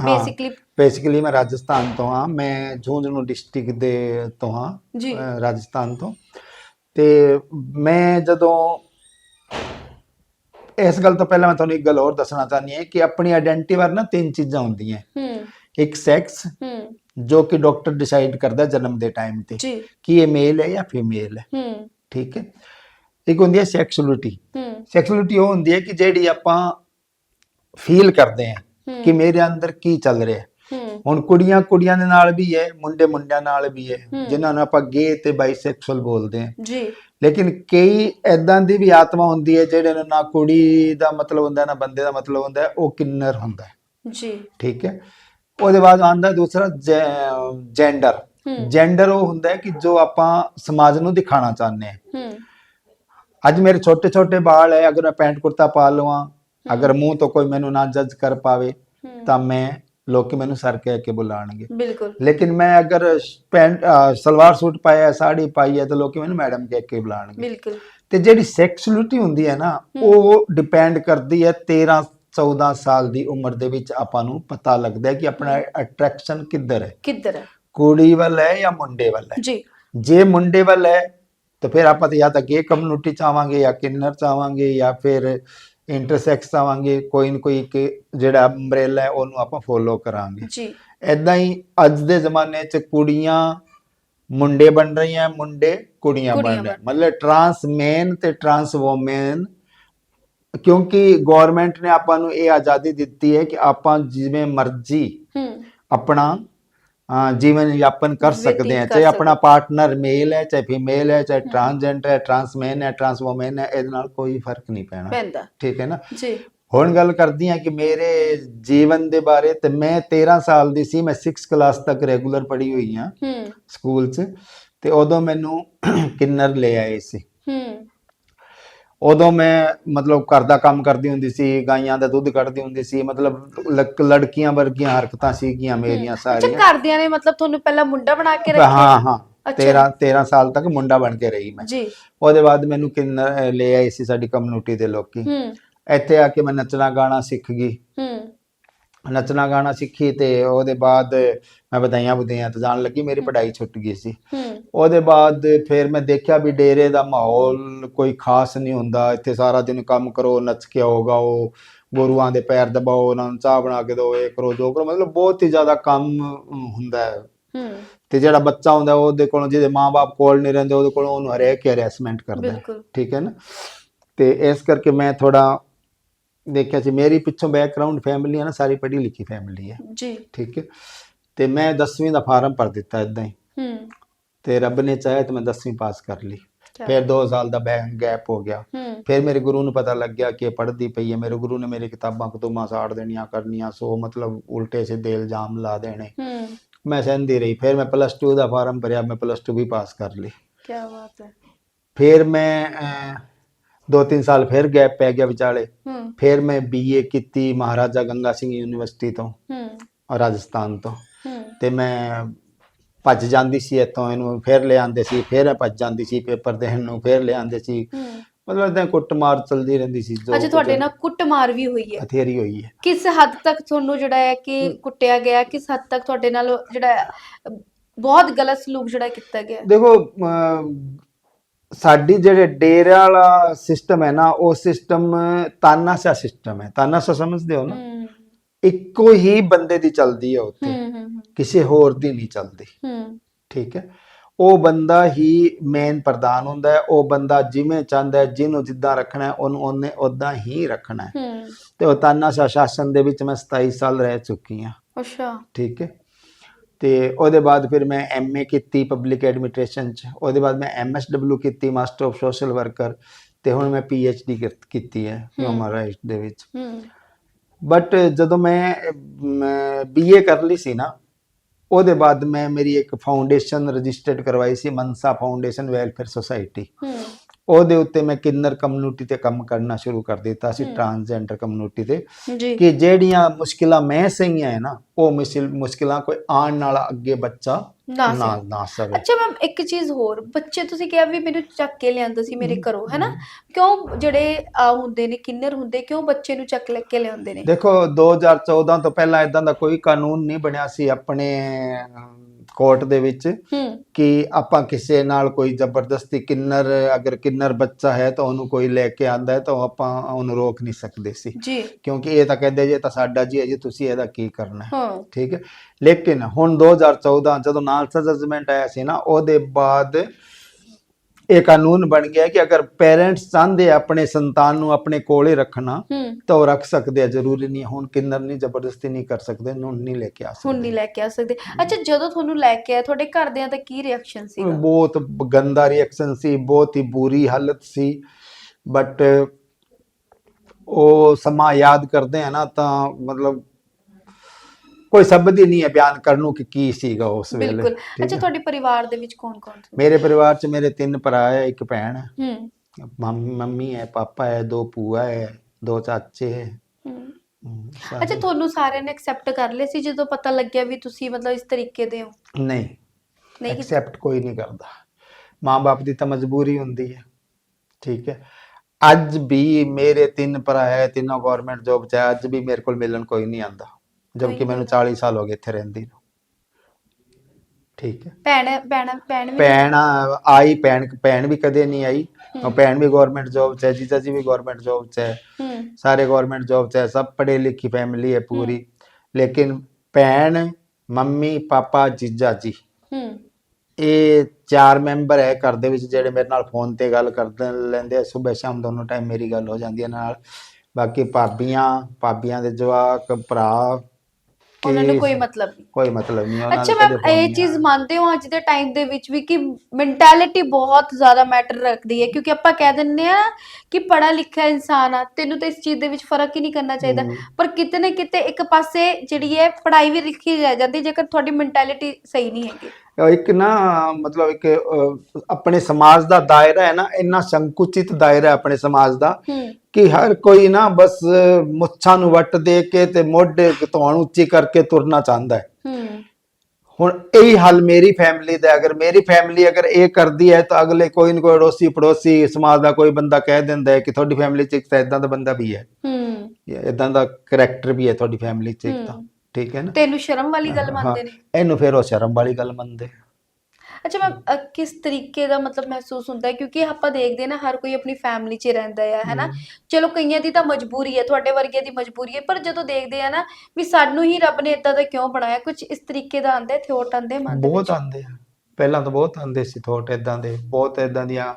ਹਾਂ ਬੇਸਿਕਲੀ ਬੇਸਿਕਲੀ ਮੈਂ ਰਾਜਸਥਾਨ ਤੋਂ ਹਾਂ। ਮੈਂ ਝੁੰਝੁਨੂ ਡਿਸਟ੍ਰਿਕਟ ਦੇ ਤੋਂ ਹਾਂ ਰਾਜਸਥਾਨ ਤੋਂ। ਤੇ ਮੈਂ ਜਦੋਂ ਇਸ ਗੱਲ ਤੋਂ ਪਹਿਲਾਂ ਮੈਂ ਤੁਹਾਨੂੰ ਇੱਕ ਗੱਲ ਹੋਰ ਦੱਸਣਾ ਚਾਹਨੀ ਹੈ ਕਿ ਆਪਣੀ ਆਇਡੈਂਟੀ ਵਾਰ ਨਾ ਤਿੰਨ ਚੀਜ਼ਾਂ ਹੁੰਦੀਆਂ। ਇੱਕ ਸੈਕਸ ਜੋ ਕਿ ਡਾਕਟਰ ਡਿਸਾਈਡ ਕਰਦਾ ਜਨਮ ਦੇ ਟਾਈਮ ਤੇ ਕਿ ਇਹ ਮੇਲ ਹੈ ਜਾਂ ਫੀਮੇਲ ਹੈ। ਹੂੰ। ਠੀਕ ਹੈ। ਇੱਕ ਹੁੰਦੀ ਹੈ ਸੈਕਸੁਅਲਿਟੀ ਸੈਕਸੁਅਲਿਟੀ ਉਹ ਹੁੰਦੀ ਹੈ ਕਿ ਜਿਹੜੀ ਆਪਾਂ ਫੀਲ ਕਰਦੇ ਹੂੰ, ਕਿ ਮੇਰੇ ਅੰਦਰ ਕੀ ਚੱਲ ਰਿਹਾ ਹੁਣ ਕੁੜੀਆਂ ਕੁੜੀਆਂ ਦੇ ਨਾਲ ਵੀ ਹੈ ਮੁੰਡੇ ਮੁੰਡਿਆਂ ਨਾਲ ਵੀ ਹੈ। ਜਿਨ੍ਹਾਂ ਨੂੰ ਆਪਾਂ ਗੇ ਤੇ ਬਾਈਸੈਕਸੁਅਲ ਬੋਲਦੇ ਹਾਂ। ਜੀ। ਲੇਕਿਨ ਕਈ ਐਦਾਂ ਦੀ ਵੀ ਆਤਮਾ ਹੁੰਦੀ ਹੈ ਜਿਹੜੇ ਨੂੰ ਨਾ ਕੁੜੀ ਦਾ ਮਤਲਬ ਹੁੰਦਾ ਨਾ ਬੰਦੇ ਦਾ ਮਤਲਬ ਹੁੰਦਾ ਉਹ ਕਿੰਨਰ ਹੁੰਦਾ ਜੀ। ਠੀਕ ਹੈ। ਉਹਦੇ ਬਾਅਦ ਆਂਦਾ ਦੂਸਰਾ ਜੈਂਡਰ ਜੈਂਡਰ ਉਹ ਹੁੰਦਾ ਕਿ ਜੋ ਆਪਾਂ ਸਮਾਜ ਨੂੰ ਦਿਖਾਣਾ ਚਾਹੁੰਦੇ ਹੂੰ। ਅੱਜ ਮੇਰੇ ਛੋਟੇ ਛੋਟੇ ਵਾਲ ਹੈ ਅਗਰ ਮੈਂ ਪੈਂਟ ਕੁੜਤਾ ਪਾ ਲਵਾਂ ਅਗਰ ਮੂੰਹ ਤੋਂ ਕੋਈ ਮੈਨੂੰ ਨਾ ਜੱਜ ਕਰ ਪਾਵੇ ਤਾਂ ਮੈਂ ਲੋਕੀ ਮੈਨੂੰ ਸਰ ਕਹਿ ਕੇ ਬੁਲਾਣਗੇ ਬਿਲਕੁਲ। ਲੇਕਿਨ ਮੈਂ ਅਗਰ ਪੈਂਟ ਸਲਵਾਰ ਸੂਟ ਪਾਇਆ ਸਾੜੀ ਪਾਈ ਹੈ ਤਾਂ ਲੋਕੀ ਮੈਨੂੰ ਮੈਡਮ ਕਹਿ ਕੇ ਬੁਲਾਣਗੇ ਬਿਲਕੁਲ। ਤੇ ਜਿਹੜੀ ਸੈਕਸੁਅਲਿਟੀ ਹੁੰਦੀ ਹੈ ਨਾ ਉਹ ਡਿਪੈਂਡ ਕਰਦੀ ਹੈ 13 14 ਸਾਲ ਦੀ ਉਮਰ ਦੇ ਵਿੱਚ ਆਪਾਂ ਨੂੰ ਪਤਾ ਲੱਗਦਾ ਹੈ ਕਿ ਆਪਣਾ ਅਟਰੈਕਸ਼ਨ ਕਿੱਧਰ ਹੈ। ਕਿੱਧਰ ਹੈ? ਕੁੜੀ ਵੱਲ ਹੈ ਜਾਂ ਮੁੰਡੇ ਵੱਲ ਹੈ? ਜੀ। ਜੇ ਮੁੰਡੇ ਵੱਲ ਹੈ ਤਾਂ ਫਿਰ ਆਪਾਂ ਤਾਂ ਜਾਂ ਤਾਂ ਗੇ ਕਮਿਊਨਿਟੀ ਚਾਹਾਂਗੇ ਜਾਂ ਕਿੰਨਰ ਚਾਹਾਂਗੇ ਜਾਂ ਫਿਰ ਇੰਟਰਸੈਕਸ ਚਾਹਾਂਗੇ ਕੋਈ ਨਾ ਕੋਈ ਇੱਕ ਜਿਹੜਾ ਅੰਬ੍ਰੇਲਾ ਹੈ ਉਹਨੂੰ ਆਪਾਂ ਫੋਲੋ ਕਰਾਂਗੇ ਜੀ ਐਦਾਂ ਹੀ ਅੱਜ ਦੇ ਜ਼ਮਾਨੇ 'ਚ ਕੁੜੀਆਂ ਮੁੰਡੇ ਬਣ ਰਹੀਆਂ ਮੁੰਡੇ ਕੁੜੀਆਂ ਬਣ ਰਹੇ ਬਣ- ਮਤਲਬ ਟਰਾਂਸ ਮੈਨ ਤੇ ਟਰਾਂਸ ਔਮਨ ਕਿਉਂਕਿ ਗਵਰਨਮੈਂਟ ਨੇ ਆਪਾਂ ਨੂੰ ਇਹ ਆਜ਼ਾਦੀ ਦਿੱਤੀ ਹੈ ਕਿ ਆਪਾਂ ਜਿਵੇਂ ਮਰਜ਼ੀ ਹੂੰ ਆਪਣਾ ਜੀਵਨ ਯਾਪਨ ਕਰ ਸਕਦੇ ਹਾਂ ਚਾਹੇ ਆਪਣਾ। ਪਾਰਟਨਰ ਮੇਲ ਹੈ ਚਾਹੇ ਫੀਮੇਲ ਹੈ ਚਾਹੇ ਟਰਾਂਸਜੈਂਡਰ ਹੈ ਟਰਾਂਸਮੈਨ ਹੈ ਟਰਾਂਸ ਔਮਨ ਹੈ ਇਹਦੇ ਨਾਲ ਕੋਈ ਫ਼ਰਕ ਨਹੀਂ ਪੈਣਾ। ਠੀਕ ਹੈ ਨਾ? ਜੀ। ਹੁਣ ਗੱਲ ਕਰਦੀ ਹਾਂ ਕਿ ਮੇਰੇ ਜੀਵਨ ਦੇ ਬਾਰੇ ਤੇ ਮੈਂ 13 ਸਾਲ ਦੀ ਸੀ ਮੈਂ 6th ਕਲਾਸ ਤੱਕ ਰੈਗੂਲਰ ਪੜ੍ਹੀ ਹੋਈ ਹਾਂ ਹੂੰ। ਸਕੂਲ 'ਚ ਤੇ ਉਦੋਂ ਮੈਨੂੰ ਕਿੰਨਰ ਲੈ ਆਏ ਸੀ। ਹੂੰ। ਉਦੋਂ ਮੈਂ ਮਤਲਬ ਘਰ ਦਾ ਕੰਮ ਕਰਦੀ ਹੁੰਦੀ ਸੀ ਗਾਈਆਂ ਦਾ ਦੁੱਧ ਕੱਢਦੀ ਹੁੰਦੀ ਸੀ ਮਤਲਬ ਲਕ- ਲੜਕੀਆਂ ਵਰਗੀਆਂ ਹਰਕਤਾਂ ਸੀਗੀਆਂ ਮੇਰੀਆਂ ਅੱਛਾ ਸਾਰੀਆਂ। ਘਰਦਿਆਂ ਨੇ ਮਤਲਬ ਤੁਹਾਨੂੰ ਪਹਿਲਾਂ ਮੁੰਡਾ ਬਣਾ ਕੇ ਰੱਖਿਆ? ਹਾਂ ਹਾਂ। ਅੱਛਾ। 13 13 ਸਾਲ ਤੱਕ ਮੁੰਡਾ ਬਣ ਕੇ ਰਹੀ ਮੈਂ। ਜੀ। ਉਹਦੇ ਬਾਅਦ ਮੈਨੂੰ ਕਿੰਨਰ ਲੈ ਆਏ ਸੀ ਸਾਡੀ ਕਮਿਊਨਿਟੀ ਦੇ ਲੋਕੀ। ਹੂੰ। ਇੱਥੇ ਆ ਕੇ ਮੈਂ ਨੱਚਣਾ ਗਾਣਾ ਸਿੱਖ ਗਈ। ਹੂੰ। ਨੱਚਣਾ ਗਾਣਾ ਸਿੱਖੀ ਤੇ ਉਹਦੇ ਬਾਅਦ ਮੈਂ ਵਧਾਈਆਂ ਵਧਾਈਆਂ ਤੇ ਜਾਣ ਲੱਗੀ ਮੇਰੀ ਪੜ੍ਹਾਈ ਛੁੱਟ ਗਈ ਸੀ। ਉਹਦੇ ਬਾਅਦ ਫਿਰ ਮੈਂ ਦੇਖਿਆ ਵੀ ਡੇਰੇ ਦਾ ਮਾਹੌਲ ਕੋਈ ਖਾਸ ਨਹੀਂ ਹੁੰਦਾ ਇੱਥੇ ਸਾਰਾ ਦਿਨ ਕੰਮ ਕਰੋ ਨੱਚ ਕੇ ਆਓਗਾ ਉਹ ਗੁਰੂਆਂ ਦੇ ਪੈਰ ਦਬਾਓ ਉਹਨਾਂ ਨੂੰ ਚਾਹ ਬਣਾ ਕੇ ਦਿਓ ਇਹ ਕਰੋ ਜੋ ਕਰੋ ਮਤਲਬ ਬਹੁਤ ਹੀ ਜ਼ਿਆਦਾ ਕੰਮ ਹੁੰਦਾ ਹੈ। ਤੇ ਜਿਹੜਾ ਬੱਚਾ ਹੁੰਦਾ ਉਹਦੇ ਕੋਲੋਂ ਜਿਹਦੇ ਮਾਪੇ ਕੋਲ ਨਹੀਂ ਰਹਿੰਦੇ ਉਹਦੇ ਕੋਲੋਂ ਉਹਨੂੰ ਹਰੇਕ ਹਰੈਸਮੈਂਟ ਕਰਦਾ ਠੀਕ ਹੈ ਨਾ? ਤੇ ਇਸ ਕਰਕੇ ਮੈਂ ਥੋੜਾ ਦੇਖਿਆ ਸੀ ਮੇਰੀ ਪਿੱਛੋਂ ਬੈਕਗ੍ਰਾਉਂਡ ਫੈਮਿਲੀ ਹੈ ਨਾ ਸਾਰੀ ਪੜ੍ਹੀ ਲਿਖੀ ਫੈਮਿਲੀ ਹੈ ਜੀ। ਠੀਕ ਹੈ। ਤੇ ਮੈਂ 10ਵੀਂ ਦਾ ਫਾਰਮ ਭਰ ਦਿੱਤਾ ਇਦਾਂ ਹੀ। ਹੂੰ। ਤੇ ਰੱਬ ਨੇ ਚਾਹਿਆ ਤੇ ਮੈਂ 10ਵੀਂ ਪਾਸ ਕਰ ਲਈ। ਫਿਰ 2 ਸਾਲ ਦਾ ਬੈਂਕ ਗੈਪ ਹੋ ਗਿਆ। ਫਿਰ ਮੇਰੇ ਗੁਰੂ ਨੂੰ ਪਤਾ ਲੱਗ ਗਿਆ ਕਿ ਇਹ ਪੜ੍ਹਦੀ ਪਈ ਹੈ। ਮੇਰੇ ਗੁਰੂ ਨੇ ਮੇਰੀ ਕਿਤਾਬਾਂ ਕਤੂਮਾਂ ਸਾੜ ਦੇਣੀਆਂ ਕਰਨੀਆਂ ਸੋ ਮਤਲਬ ਉਲਟੇ ਸਿੱਧੇ ਇਲਜ਼ਾਮ ਲਾ ਦੇਣੇ। ਹੂੰ। ਮੈਂ ਸਹਿੰਦੀ ਰਹੀ। ਫਿਰ ਮੈਂ ਪਲੱਸ 2 ਦਾ ਫਾਰਮ ਭਰਿਆ। ਮੈਂ ਪਲੱਸ 2 ਵੀ ਪਾਸ ਕਰ ਲਈ। ਕੀ ਬਾਤ ਹੈ। ਫਿਰ ਮੈਂ ਦੋ ਤਿੰਨ ਸਾਲ ਫਿਰ ਗੈਪ ਪੈ ਗਿਆ ਵਿਚਾਲੇ। ਹੂੰ। ਫਿਰ ਮੈਂ ਬੀਏ ਕੀਤੀ ਮਹਾਰਾਜਾ ਗੰਗਾ ਸਿੰਘ ਯੂਨੀਵਰਸਿਟੀ ਤੋਂ ਹੂੰ। ਰਾਜਸਥਾਨ ਤੋਂ। ਹੂੰ। ਤੇ ਮੈਂ ਭੱਜ ਜਾਂਦੀ ਸੀ ਇੱਥੋਂ ਇਹਨੂੰ ਫਿਰ ਲੈ ਆਂਦੇ ਸੀ ਫਿਰ ਮੈਂ ਭੱਜ ਜਾਂਦੀ ਸੀ ਪੇਪਰ ਦੇਣ ਨੂੰ ਫਿਰ ਲੈ ਆਂਦੇ ਸੀ। ਹੂੰ। ਮਤਲਬ ਇਦਾਂ ਕੁੱਟਮਾਰ ਚਲਦੀ ਰਹਿੰਦੀ ਸੀ ਜੋ ਅੱਛਾ ਤੁਹਾਡੇ ਨਾਲ ਕੁੱਟਮਾਰ ਵੀ ਹੋਈ ਹੈ। ਹਥੇਰੀ ਹੋਈ ਹੈ। ਕਿਸ ਹੱਦ ਤੱਕ ਤੁਹਾਨੂੰ ਜਿਹੜਾ ਹੈ ਕਿ ਕੁੱਟਿਆ ਗਿਆ ਕਿਸ ਹੱਦ ਤੱਕ ਤੁਹਾਡੇ ਨਾਲ ਜਿਹੜਾ ਹੈ, ਬਹੁਤ ਗਲਤ ਸਲੂਕ ਜਿਹੜਾ ਕੀਤਾ ਗਿਆ? ਦੇਖੋ ਅਮ, ਸਾਡੀ ਜਿਹੜੇ ਡੇਰੇ ਵਾਲਾ ਸਿਸਟਮ ਹੈ ਨਾ ਉਹ ਸਿਸਟਮ ਤਾਨਾਸ਼ਾ ਸਿਸਟਮ ਹੈ। ਤਾਨਾਸ਼ਾ ਸਮਝਦੇ ਹੋ ਨਾ? ਇੱਕੋ ਹੀ ਬੰਦੇ ਦੀ ਚੱਲਦੀ ਹੈ ਉੱਥੇ। ਕਿਸੇ ਹੋਰ ਦੀ ਨਹੀਂ ਚੱਲਦੀ। ਠੀਕ ਹੈ? ਉਹ ਬੰਦਾ ਹੀ ਮੇਨ ਪ੍ਰਧਾਨ ਹੁੰਦਾ ਹੈ। ਉਹ ਬੰਦਾ ਜਿਵੇਂ ਚਾਹੁੰਦਾ ਹੈ ਜਿਹਨੂੰ ਜਿੱਦਾਂ ਰੱਖਣਾ ਹੈ ਉਹਨੂੰ ਉਹਨੇ ਉਦਾਂ ਹੀ ਰੱਖਣਾ ਹੈ। ਤੇ ਉਹ ਤਾਨਾਸ਼ਾਹ ਸ਼ਾਸਨ ਦੇ ਵਿੱਚ ਮੈਂ 27 ਸਾਲ ਰਹਿ ਚੁੱਕੀ ਹਾਂ। ਅੱਛਾ। ਠੀਕ ਹੈ? ਤੇ ਉਹਦੇ ਬਾਅਦ ਫਿਰ ਮੈਂ ਐਮਏ ਕੀਤੀ ਪਬਲਿਕ ਐਡਮਿਨਿਸਟ੍ਰੇਸ਼ਨ ਚ। ਉਹਦੇ ਬਾਅਦ ਮੈਂ ਐਮਐਸਡਬਲਯੂ ਕੀਤੀ ਮਾਸਟਰ ਆਫ ਸੋਸ਼ਲ ਵਰਕਰ ਤੇ ਹੁਣ ਮੈਂ ਪੀਐਚਡੀ ਕੀਤੀ ਹੈ ਹਿਊਮਨ ਰਾਈਟ ਦੇ ਵਿੱਚ। ਬਟ ਜਦੋਂ ਮੈਂ ਬੀਏ ਕਰ ਲਈ ਸੀ ਨਾ ਉਹਦੇ ਬਾਅਦ ਮੈਂ ਮੇਰੀ ਇੱਕ ਫਾਊਂਡੇਸ਼ਨ ਰਜਿਸਟਰਡ ਕਰਵਾਈ ਸੀ ਮਨਸਾ ਫਾਊਂਡੇਸ਼ਨ ਵੈਲਫੇਅਰ ਸੁਸਾਇਟੀ ਉਹਦੇ ਉੱਤੇ ਮੈਂ ਕਿੰਨਰ ਕਮਿਊਨਿਟੀ ਤੇ ਕੰਮ ਕਰਨਾ ਸ਼ੁਰੂ ਕਰ ਦਿੱਤਾ ਸੀ। ਟਰਾਂਸਜੈਂਡਰ ਕਮਿਊਨਿਟੀ ਤੇ। ਕਿ ਜਿਹੜੀਆਂ ਮੁਸ਼ਕਿਲਾਂ ਮੈਂ ਸਹੀਆਂ ਹੈ ਨਾ ਉਹ ਮੁਸ਼ਕਿਲ ਕੋਈ ਆਉਣ ਨਾਲ ਅੱਗੇ ਬੱਚਾ ਨਾ ਨਾ ਸਕੇ ਅੱਛਾ ਮੈਮ ਇੱਕ ਚੀਜ਼ ਹੋਰ ਬੱਚੇ ਤੁਸੀਂ ਕਿਹਾ ਵੀ ਮੈਨੂੰ ਚੱਕ ਕੇ ਲਿਆਂਦਾ ਸੀ ਮੇਰੇ ਘਰੋਂ ਹੈਨਾ। ਕਿਉਂ ਜਿਹੜੇ ਆ ਹੁੰਦੇ ਨੇ ਕਿੰਨਰ ਹੁੰਦੇ ਕਿਉਂ ਬੱਚੇ ਨੂੰ ਚੱਕ ਲੈ ਕੇ ਲਿਆਉਂਦੇ ਨੇ? ਦੇਖੋ 2014 ਤੋਂ ਪਹਿਲਾਂ ਇਦਾਂ ਦਾ ਕੋਈ ਕਾਨੂੰਨ ਨਹੀਂ ਬਣਿਆ ਸੀ ਆਪਣੇ ਕੋਰਟ ਦੇ ਵਿੱਚ ਕਿ ਆਪਾਂ ਕਿਸੇ ਨਾਲ ਕੋਈ ਜ਼ਬਰਦਸਤੀ ਕਿੰਨਰ ਅਗਰ ਕਿੰਨਰ ਬੱਚਾ ਹੈ ਤਾਂ ਉਹਨੂੰ ਕੋਈ ਲੈ ਕੇ ਆਂਦਾ ਹੈ ਤਾਂ ਆਪਾਂ ਉਹਨੂੰ ਰੋਕ ਨਹੀਂ ਸਕਦੇ ਸੀ। ਕਿਉਂਕਿ ਇਹ ਤਾਂ ਕਹਿੰਦੇ ਜੇ ਤਾਂ ਸਾਡਾ ਜੀ ਹੈ ਜੀ ਤੁਸੀਂ ਇਹਦਾ ਕੀ ਕਰਨਾ ਹੈ। ਹਾਂ। ਠੀਕ ਹੈ। ਲੇਕਿਨ ਹੁਣ 2014 ਜਦੋਂ ਨਾਲਸਾ ਜਜਮੈਂਟ ਆਇਆ ਸੀ ਨਾ ਉਹਦੇ ਬਾਅਦ ਇਹ ਕਾਨੂੰਨ ਬਣ ਗਿਆ ਕਿ ਅਗਰ ਪੇਰੈਂਟਸ ਚਾਹੁੰਦੇ ਆ ਆਪਣੇ ਸੰਤਾਨ ਨੂੰ ਆਪਣੇ ਕੋਲੇ ਰੱਖਣਾ ਤਾਂ ਉਹ ਰੱਖ ਸਕਦੇ ਆ ਜ਼ਰੂਰੀ ਨਹੀਂ। ਹੁਣ ਕਿੰਨਰ ਨਹੀਂ ਜ਼ਬਰਦਸਤੀ ਨਹੀਂ ਕਰ ਸਕਦੇ ਹੁਣ ਨਹੀਂ ਲੈ ਕੇ ਆ ਸਕਦੇ। ਹੁਣ ਨਹੀਂ ਲੈ ਕੇ ਆ ਸਕਦੇ। ਅੱਛਾ ਜਦੋਂ ਤੁਹਾਨੂੰ ਲੈ ਕੇ ਆਇਆ ਤੁਹਾਡੇ ਘਰਦਿਆਂ ਦਾ ਕੀ ਰਿਐਕਸ਼ਨ ਸੀਗਾ? ਬਹੁਤ ਗੰਦਾ ਰਿਐਕਸ਼ਨ ਸੀ ਬਹੁਤ ਹੀ ਬੁਰੀ ਹਾਲਤ ਸੀ। ਬਟ ਉਹ ਸਮਾਂ ਯਾਦ ਕਰਦੇ ਆ ਨਾ ਤਾਂ ਮਤਲਬ ਕੋਈ ਸ਼ਬਦ ਹੀ ਨਹੀਂ ਹੈ ਬਿਆਨ ਕਰਨ ਨੂੰ ਕਿ ਕੀ ਸੀਗਾ ਉਸ ਵੇਲੇ। ਬਿਲਕੁਲ। ਅੱਛਾ? ਤੁਹਾਡੇ ਪਰਿਵਾਰ ਦੇ ਵਿੱਚ ਕੌਣ ਕੌਣ ਸੀ? ਮੇਰੇ ਪਰਿਵਾਰ 'ਚ ਮੇਰੇ ਤਿੰਨ ਭਰਾ ਹੈ ਇੱਕ ਭੈਣ ਹੈ। ਹੂੰ। ਮੰਮੀ ਹੈ ਪਾਪਾ ਹੈ ਦੋ ਭੂਆ ਹੈ ਦੋ ਚਾਚੇ ਹੈ। ਅੱਛਾ ਤੁਹਾਨੂੰ ਸਾਰਿਆਂ ਨੇ ਐਕਸੈਪਟ ਕਰ ਲਿਆ ਸੀ ਜਦੋਂ ਪਤਾ ਲੱਗਿਆ ਵੀ ਤੁਸੀਂ ਮਤਲਬ ਇਸ ਤਰੀਕੇ ਦੇ ਹੋ? ਨਹੀਂ। ਨਹੀਂ? ਐਕਸੈਪਟ ਕੋਈ ਨਹੀਂ ਕਰਦਾ। ਮਾਂ-ਬਾਪ ਦੀ ਤਾਂ ਮਜਬੂਰੀ ਹੁੰਦੀ ਹੈ। ਠੀਕ ਹੈ। ਅੱਜ ਵੀ ਮੇਰੇ ਤਿੰਨ ਭਰਾ ਹੈ ਤਿੰਨੋਂ ਗਵਰਨਮੈਂਟ ਜੌਬ 'ਚ ਅੱਜ ਵੀ ਮੇਰੇ ਕੋਲ ਮਿਲਣ ਕੋਈ ਨਹੀਂ ਆਂਦਾ ਜਦਕਿ ਮੈਨੂੰ 40 ਸਾਲ ਹੋ ਗਏ ਇੱਥੇ ਰਹਿੰਦੀ ਨੂੰ। ਠੀਕ ਹੈ। ਭੈਣ ਭੈਣ ਭੈਣ ਵੀ ਭੈਣ ਆਈ ਭੈਣ ਭੈਣ ਵੀ ਕਦੇ ਨਹੀਂ ਆਈ। ਉਹ ਭੈਣ ਵੀ ਗਵਰਨਮੈਂਟ ਜੋਬ ਚ ਹੈ ਜੀਜਾ ਜੀ ਵੀ ਗਵਰਨਮੈਂਟ ਜੌਬ ਚ ਹੈ। ਸਾਰੇ ਗਵਰਨਮੈਂਟ ਜੌਬ ਚ ਹੈ ਸਭ ਪੜ੍ਹੇ ਲਿਖੀ ਫੈਮਿਲੀ ਹੈ ਪੂਰੀ। ਲੇਕਿਨ ਭੈਣ ਮੰਮੀ ਪਾਪਾ ਜੀਜਾ ਜੀ। ਇਹ ਚਾਰ ਮੈਂਬਰ ਹੈ ਘਰ ਦੇ ਵਿੱਚ ਜਿਹੜੇ ਮੇਰੇ ਨਾਲ ਫੋਨ ਤੇ ਗੱਲ ਕਰਦੇ ਲੈਂਦੇ ਆ। ਸਵੇਰ ਸ਼ਾਮ ਦੋਨੋਂ ਟਾਈਮ ਮੇਰੀ ਗੱਲ ਹੋ ਜਾਂਦੀ ਹੈ ਨਾਲ। ਬਾਕੀ ਭਾਬੀਆਂ ਭਾਬੀਆਂ ਦੇ ਜਵਾਕ ਭਰਾ ਉਹਨਾਂ ਨੂੰ ਕੋਈ ਮਤਲਬ ਨਹੀਂ ਕੋਈ ਮਤਲਬ ਨਹੀਂ ਉਹਨਾਂ ਅੱਛਾ ਮੈਮ ਇਹ ਚੀਜ਼। ਮੰਨਦੇ ਹੋ ਅੱਜ ਦੇ ਟਾਈਮ ਦੇ ਵਿੱਚ ਵੀ ਕਿ ਮੈਂਟੈਲਿਟੀ ਬਹੁਤ ਜ਼ਿਆਦਾ ਮੈਟਰ ਰੱਖਦੀ ਹੈ ਕਿਉਂਕਿ ਆਪਾਂ ਕਹਿ ਦਿੰਨੇ ਆ ਕਿ ਪੜਾ ਲਿਖਿਆ ਇਨਸਾਨ ਆ ਤੈਨੂੰ ਤਾਂ ਇਸ ਚੀਜ਼ ਦੇ ਵਿੱਚ ਫ਼ਰਕ ਹੀ ਨਹੀਂ ਕਰਨਾ ਚਾਹੀਦਾ। ਪਰ ਕਿਤੇ ਨਾ ਕਿਤੇ ਇੱਕ ਪਾਸੇ ਜਿਹੜੀ ਹੈ ਪੜ੍ਹਾਈ ਵੀ ਰੱਖੀ ਜਾ ਜਾਂਦੀ ਜੇਕਰ ਤੁਹਾਡੀ ਮੈਂਟੈਲਿਟੀ ਸਹੀ ਨਹੀਂ ਹੈਗੀ ਇੱਕ ਨਾ ਮਤਲਬ ਇੱਕ ਆਪਣੇ ਸਮਾਜ ਦਾ ਦਾਇਰਾ ਹੈ ਨਾ ਇੰਨਾ ਸੰਕੁਚਿਤ ਦਾਇਰਾ ਹੈ ਆਪਣੇ ਸਮਾਜ ਦਾ ਕਿ ਹਰ ਕੋਈ ਨਾ ਬਸ ਮੁੱਛਾਂ ਨੂੰ ਵੱਟ ਦੇ ਕੇ ਤੇ ਮੋਢੇ ਧੌਣ ਉੱਚੀ ਕਰਕੇ ਤੁਰਨਾ ਚਾਹੁੰਦਾ ਹੈ। ਹੁਣ ਇਹੀ ਹਾਲ ਮੇਰੀ ਫੈਮਿਲੀ ਦਾ। ਅਗਰ ਮੇਰੀ ਫੈਮਿਲੀ ਅਗਰ ਇਹ ਕਰਦੀ ਹੈ ਤਾਂ ਅਗਲੇ ਕੋਈ ਨਾ ਕੋਈ ਅੜੋਸੀ ਪੜੋਸੀ ਸਮਾਜ ਦਾ ਕੋਈ ਬੰਦਾ ਕਹਿ ਦਿੰਦਾ ਹੈ ਕਿ ਤੁਹਾਡੀ ਫੈਮਿਲੀ 'ਚ ਇੱਕ ਤਾਂ ਇਦਾਂ ਦਾ ਬੰਦਾ ਵੀ ਹੈ। ਹੂੰ। ਇਦਾਂ ਦਾ ਕਰੈਕਟਰ ਵੀ ਹੈ ਤੁਹਾਡੀ ਫੈਮਿਲੀ 'ਚ ਇੱਕ ਤਾਂ। ਠੀਕ ਹੈ ਨਾ? ਤੈਨੂੰ ਸ਼ਰਮ ਵਾਲੀ ਗੱਲ ਮੰਨਦੇ ਨੇ? ਇਹਨੂੰ ਫਿਰ ਉਹ ਸ਼ਰਮ ਵਾਲੀ ਗੱਲ ਮੰਨਦੇ। ਅੱਛਾ ਮੈਂ ਕਿਸ ਤਰੀਕੇ ਦਾ ਮਤਲਬ ਮਹਿਸੂਸ ਹੁੰਦਾ ਹੈ? ਕਿਉਂਕਿ ਆਪਾਂ ਦੇਖਦੇ ਨਾ ਹਰ ਕੋਈ ਆਪਣੀ ਫੈਮਿਲੀ 'ਚ ਰਹਿੰਦਾ ਹੈ ਹੈਨਾ। ਚਲੋ ਕਈਆਂ ਦੀ ਤਾਂ ਮਜਬੂਰੀ ਹੈ ਤੁਹਾਡੇ ਵਰਗਿਆਂ ਦੀ ਮਜਬੂਰੀ ਹੈ ਪਰ ਜਦੋਂ ਦੇਖਦੇ ਆ ਨਾ ਵੀ ਸਾਨੂੰ ਹੀ ਰੱਬ ਨੇ ਇਦਾਂ ਦਾ ਕਿਉਂ ਬਣਾਇਆ ਕੁਝ ਇਸ ਤਰੀਕੇ ਦਾ ਆਂਦਾ ਥਿਓਟ ਆਂਦੇ ਮਨ ਦੇ ਬਹੁਤ ਆਉਂਦੇ ਆ। ਪਹਿਲਾਂ ਤਾਂ ਬਹੁਤ ਆਉਂਦੇ ਸੀ ਥੋਟ ਇਦਾਂ ਦੇ ਬਹੁਤ ਇਦਾਂ ਦੀਆਂ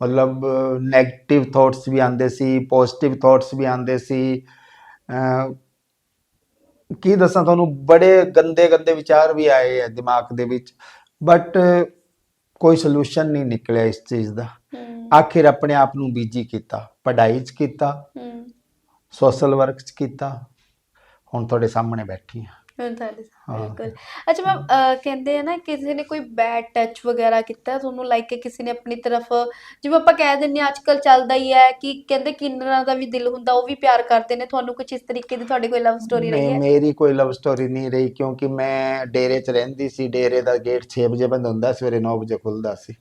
ਮਤਲਬ 네ਗੇਟਿਵ ਥਾਟਸ ਵੀ ਆਉਂਦੇ ਸੀ ਪੋਜ਼ਿਟਿਵ ਥਾਟਸ ਵੀ ਆਉਂਦੇ ਸੀ। ਕੀ ਦੱਸਾਂ ਤੁਹਾਨੂੰ ਬੜੇ ਗੰਦੇ ਗੰਦੇ ਵਿਚਾਰ ਵੀ ਆਏ ਆ ਦਿਮਾਗ ਦੇ ਵਿੱਚ। ਬਟ ਕੋਈ ਸੋਲੂਸ਼ਨ ਨਹੀਂ ਨਿਕਲਿਆ ਇਸ ਚੀਜ਼ ਦਾ। ਆਖਿਰ ਆਪਣੇ ਆਪ ਨੂੰ ਬੀਜੀ ਕੀਤਾ ਪੜਾਈ ਚ ਕੀਤਾ ਸੋਸ਼ਲ ਵਰਕ ਚ ਕੀਤਾ। ਹੁਣ ਤੁਹਾਡੇ ਸਾਹਮਣੇ ਬੈਠੀ ਆ ਅੱਛਾ ਮੈਮ ਕਹਿੰਦੇ ਆ ਨਾ ਕਿਸੇ ਨੇ ਕੋਈ ਬੈਡ ਟੱਚ ਵਗੈਰਾ ਕੀਤਾ ਤੁਹਾਨੂੰ ਲਾਈਕ ਕਿਸੇ ਨੇ ਆਪਣੀ ਤਰਫ ਜਿਵੇਂ ਆਪਾਂ ਕਹਿ ਦਿੰਨੇ ਆ ਅੱਜਕੱਲ ਚੱਲਦਾ ਹੀ ਹੈ ਕਿ ਕਹਿੰਦੇ ਕਿੰਨਰਾਂ ਦਾ ਵੀ ਦਿਲ ਹੁੰਦਾ ਉਹ ਵੀ ਪਿਆਰ ਕਰਦੇ ਨੇ ਤੁਹਾਨੂੰ ਕੁਝ ਇਸ ਤਰੀਕੇ ਦੀ ਤੁਹਾਡੀ ਕੋਈ ਲਵ ਸਟੋਰੀ ਰਹੀ ਨਹੀਂ ਮੇਰੀ ਕੋਈ ਲਵ ਸਟੋਰੀ ਨਹੀਂ ਰਹੀ ਕਿਉਂਕਿ ਮੈਂ ਡੇਰੇ 'ਚ ਰਹਿੰਦੀ ਸੀ ਡੇਰੇ ਦਾ ਗੇਟ 6 ਵਜੇ ਬੰਦ ਹੁੰਦਾ ਸਵੇਰੇ 9 ਵਜੇ ਖੁੱਲਦਾ ਸੀ।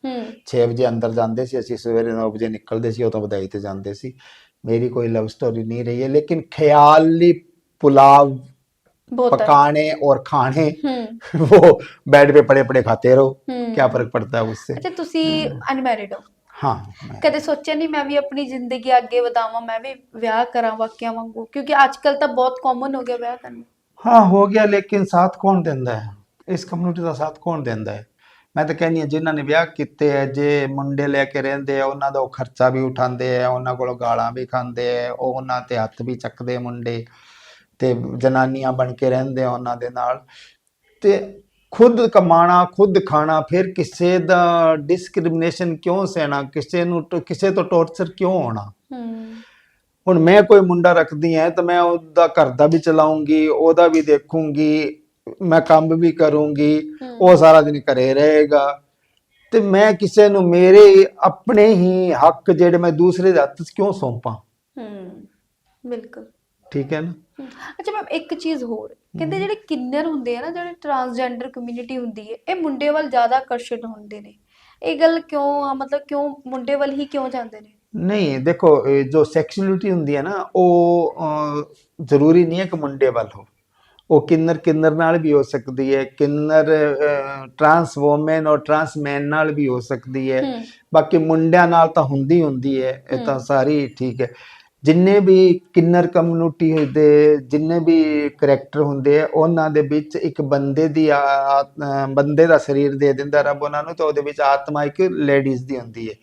6 ਵਜੇ ਅੰਦਰ ਜਾਂਦੇ ਸੀ ਅਸੀਂ ਸਵੇਰੇ 9 ਵਜੇ ਨਿਕਲਦੇ ਸੀ ਉਦੋਂ ਵਧਾਈ ਤੇ ਜਾਂਦੇ ਸੀ। ਮੇਰੀ ਕੋਈ ਲਵ ਸਟੋਰੀ ਨਹੀਂ ਰਹੀ ਹੈ ਲੇਕਿਨ ਖਿਆਲੀ ਪੁਲਾਵ ਬਹੁਤ ਹੈ पकाने और खाने ਹੂੰ वो बेड पे पड़े पड़े खाते रहो ਹੂੰ क्या फर्क पड़ता है उससे ਅੱਛਾ ਤੁਸੀਂ ਅਨਮੈਰਿਡ ਹੋ हाँ मैं- ਕਦੇ ਸੋਚਿਆ ਨਹੀਂ ਮੈਂ ਵੀ ਆਪਣੀ ਜ਼ਿੰਦਗੀ ਅੱਗੇ ਵਧਾਵਾਂ ਮੈਂ ਵੀ ਵਿਆਹ ਕਰਾਂ ਵਾਕਿਆ ਵਾਂਗੂ ਕਿਉਂਕਿ ਅੱਜਕੱਲ ਤਾਂ ਬਹੁਤ ਕਾਮਨ ਹੋ ਗਿਆ ਵਿਆਹ ਕਰਨਾ हाँ हो गया लेकिन साथ कौन देंदा है इस कम्युनिटी का साथ कौन देंदा है ਮੈਂ ਤਾਂ ਕਹਿੰਦੀ ਹਾਂ ਜਿਨ੍ਹਾਂ ਨੇ ਵਿਆਹ ਕੀਤੇ ਆ ਜੇ ਮੁੰਡੇ ਲੈ ਕੇ ਰਹਿੰਦੇ ਆ ਉਹਨਾਂ ਦਾ ਉਹ ਖਰਚਾ ਵੀ ਉਠਾਉਂਦੇ ਆ ਉਹਨਾਂ ਕੋਲੋਂ ਗਾਲਾਂ ਵੀ ਖਾਂਦੇ ਆ ਉਹ ਉਹਨਾਂ ਤੇ ਹੱਥ ਵੀ ਚੱਕਦੇ ਆ ਮੁੰਡੇ ਤੇ ਜਨਾਨੀਆਂ ਬਣ ਕੇ ਰਹਿੰਦੇ ਆ ਉਹਨਾਂ ਦੇ ਨਾਲ। ਤੇ ਖੁਦ ਕਮਾਣਾ ਖੁਦ ਖਾਣਾ ਫਿਰ ਕਿਸੇ ਦਾ ਡਿਸਕ੍ਰਿਮੀਨੇਸ਼ਨ ਕਿਉਂ ਸਹਿਣਾ? ਕਿਸੇ ਨੂੰ ਕਿਸੇ ਤੋਂ ਟੌਰਚਰ ਕਿਉਂ ਹੋਣਾ? ਹੁਣ ਮੈਂ ਕੋਈ ਮੁੰਡਾ ਰੱਖਦੀ ਐ ਤਾਂ ਮੈਂ ਉਹਦਾ ਘਰ ਦਾ ਵੀ ਚਲਾਉਂਗੀ ਉਹਦਾ ਵੀ ਦੇਖੂੰਗੀ ਮੈਂ ਕੰਮ ਵੀ ਕਰੂੰਗੀ। ਉਹ ਸਾਰਾ ਦਿਨ ਘਰੇ ਰਹੇਗਾ। ਤੇ ਮੈਂ ਕਿਸੇ ਨੂੰ ਮੇਰੇ ਆਪਣੇ ਹੀ ਹੱਕ ਜਿਹੜੇ ਮੈਂ ਦੂਸਰੇ ਦੇ ਹੱਥ ਕਿਉਂ ਸੌਂਪਾਂ? ਹੂੰ ਬਿਲਕੁਲ। ਠੀਕ ਹੈ ਨਾ? ਅੱਛਾ ਮੈਮ ਇੱਕ ਚੀਜ਼ ਹੋਰ। ਕਹਿੰਦੇ ਜਿਹੜੇ ਕਿੰਨਰ ਹੁੰਦੇ ਆ ਨਾ ਜਿਹੜੇ ਟਰਾਂਸਜੈਂਡਰ ਕਮਿਊਨਿਟੀ ਹੁੰਦੀ ਹੈ ਇਹ ਮੁੰਡੇ ਵੱਲ ਜ਼ਿਆਦਾ ਆਕਰਸ਼ਿਤ ਹੁੰਦੇ ਨੇ। ਇਹ ਗੱਲ ਕਿਉਂ ਆ? ਮਤਲਬ ਕਿਉਂ ਮੁੰਡੇ ਵੱਲ ਹੀ ਕਿਉਂ ਜਾਂਦੇ ਨੇ? ਨਹੀਂ ਦੇਖੋ ਜੋ ਸੈਕਸ਼ੁਅਲਿਟੀ ਹੁੰਦੀ ਹੈ ਨਾ ਉਹ ਜ਼ਰੂਰੀ ਨਹੀਂ ਹੈ ਕਿ ਮੁੰਡੇ ਵੱਲ ਹੋ ਉਹ ਕਿੰਨਰ ਕਿੰਨਰ ਨਾਲ ਵੀ ਹੋ ਸਕਦੀ ਹੈ ਕਿੰਨਰ ਟਰਾਂਸ ਵੂਮਨ ਔਰ ਟਰਾਂਸ ਮੈਨ ਨਾਲ ਵੀ ਹੋ ਸਕਦੀ ਹੈ। ਬਾਕੀ ਮੁੰਡਿਆਂ ਨਾਲ ਤਾਂ ਹੁੰਦੀ ਹੁੰਦੀ ਹੈ ਇਹ ਤਾਂ। ਸਾਰੀ ਠੀਕ ਹੈ ਜਿੰਨੇ ਵੀ ਕਿੰਨਰ ਕਮਿਊਨਿਟੀ ਹੁੰਦੇ ਜਿੰਨੇ ਵੀ ਕਰੈਕਟਰ ਹੁੰਦੇ ਆ ਉਹਨਾਂ ਦੇ ਵਿੱਚ ਇੱਕ ਬੰਦੇ ਦੀ ਬੰਦੇ ਦਾ ਸਰੀਰ ਦੇ ਦਿੰਦਾ ਰੱਬ ਉਹਨਾਂ ਨੂੰ ਤਾਂ ਉਹਦੇ ਵਿੱਚ ਆਤਮਾ ਇੱਕ ਲੇਡੀਜ਼ ਦੀ ਹੁੰਦੀ ਹੈ।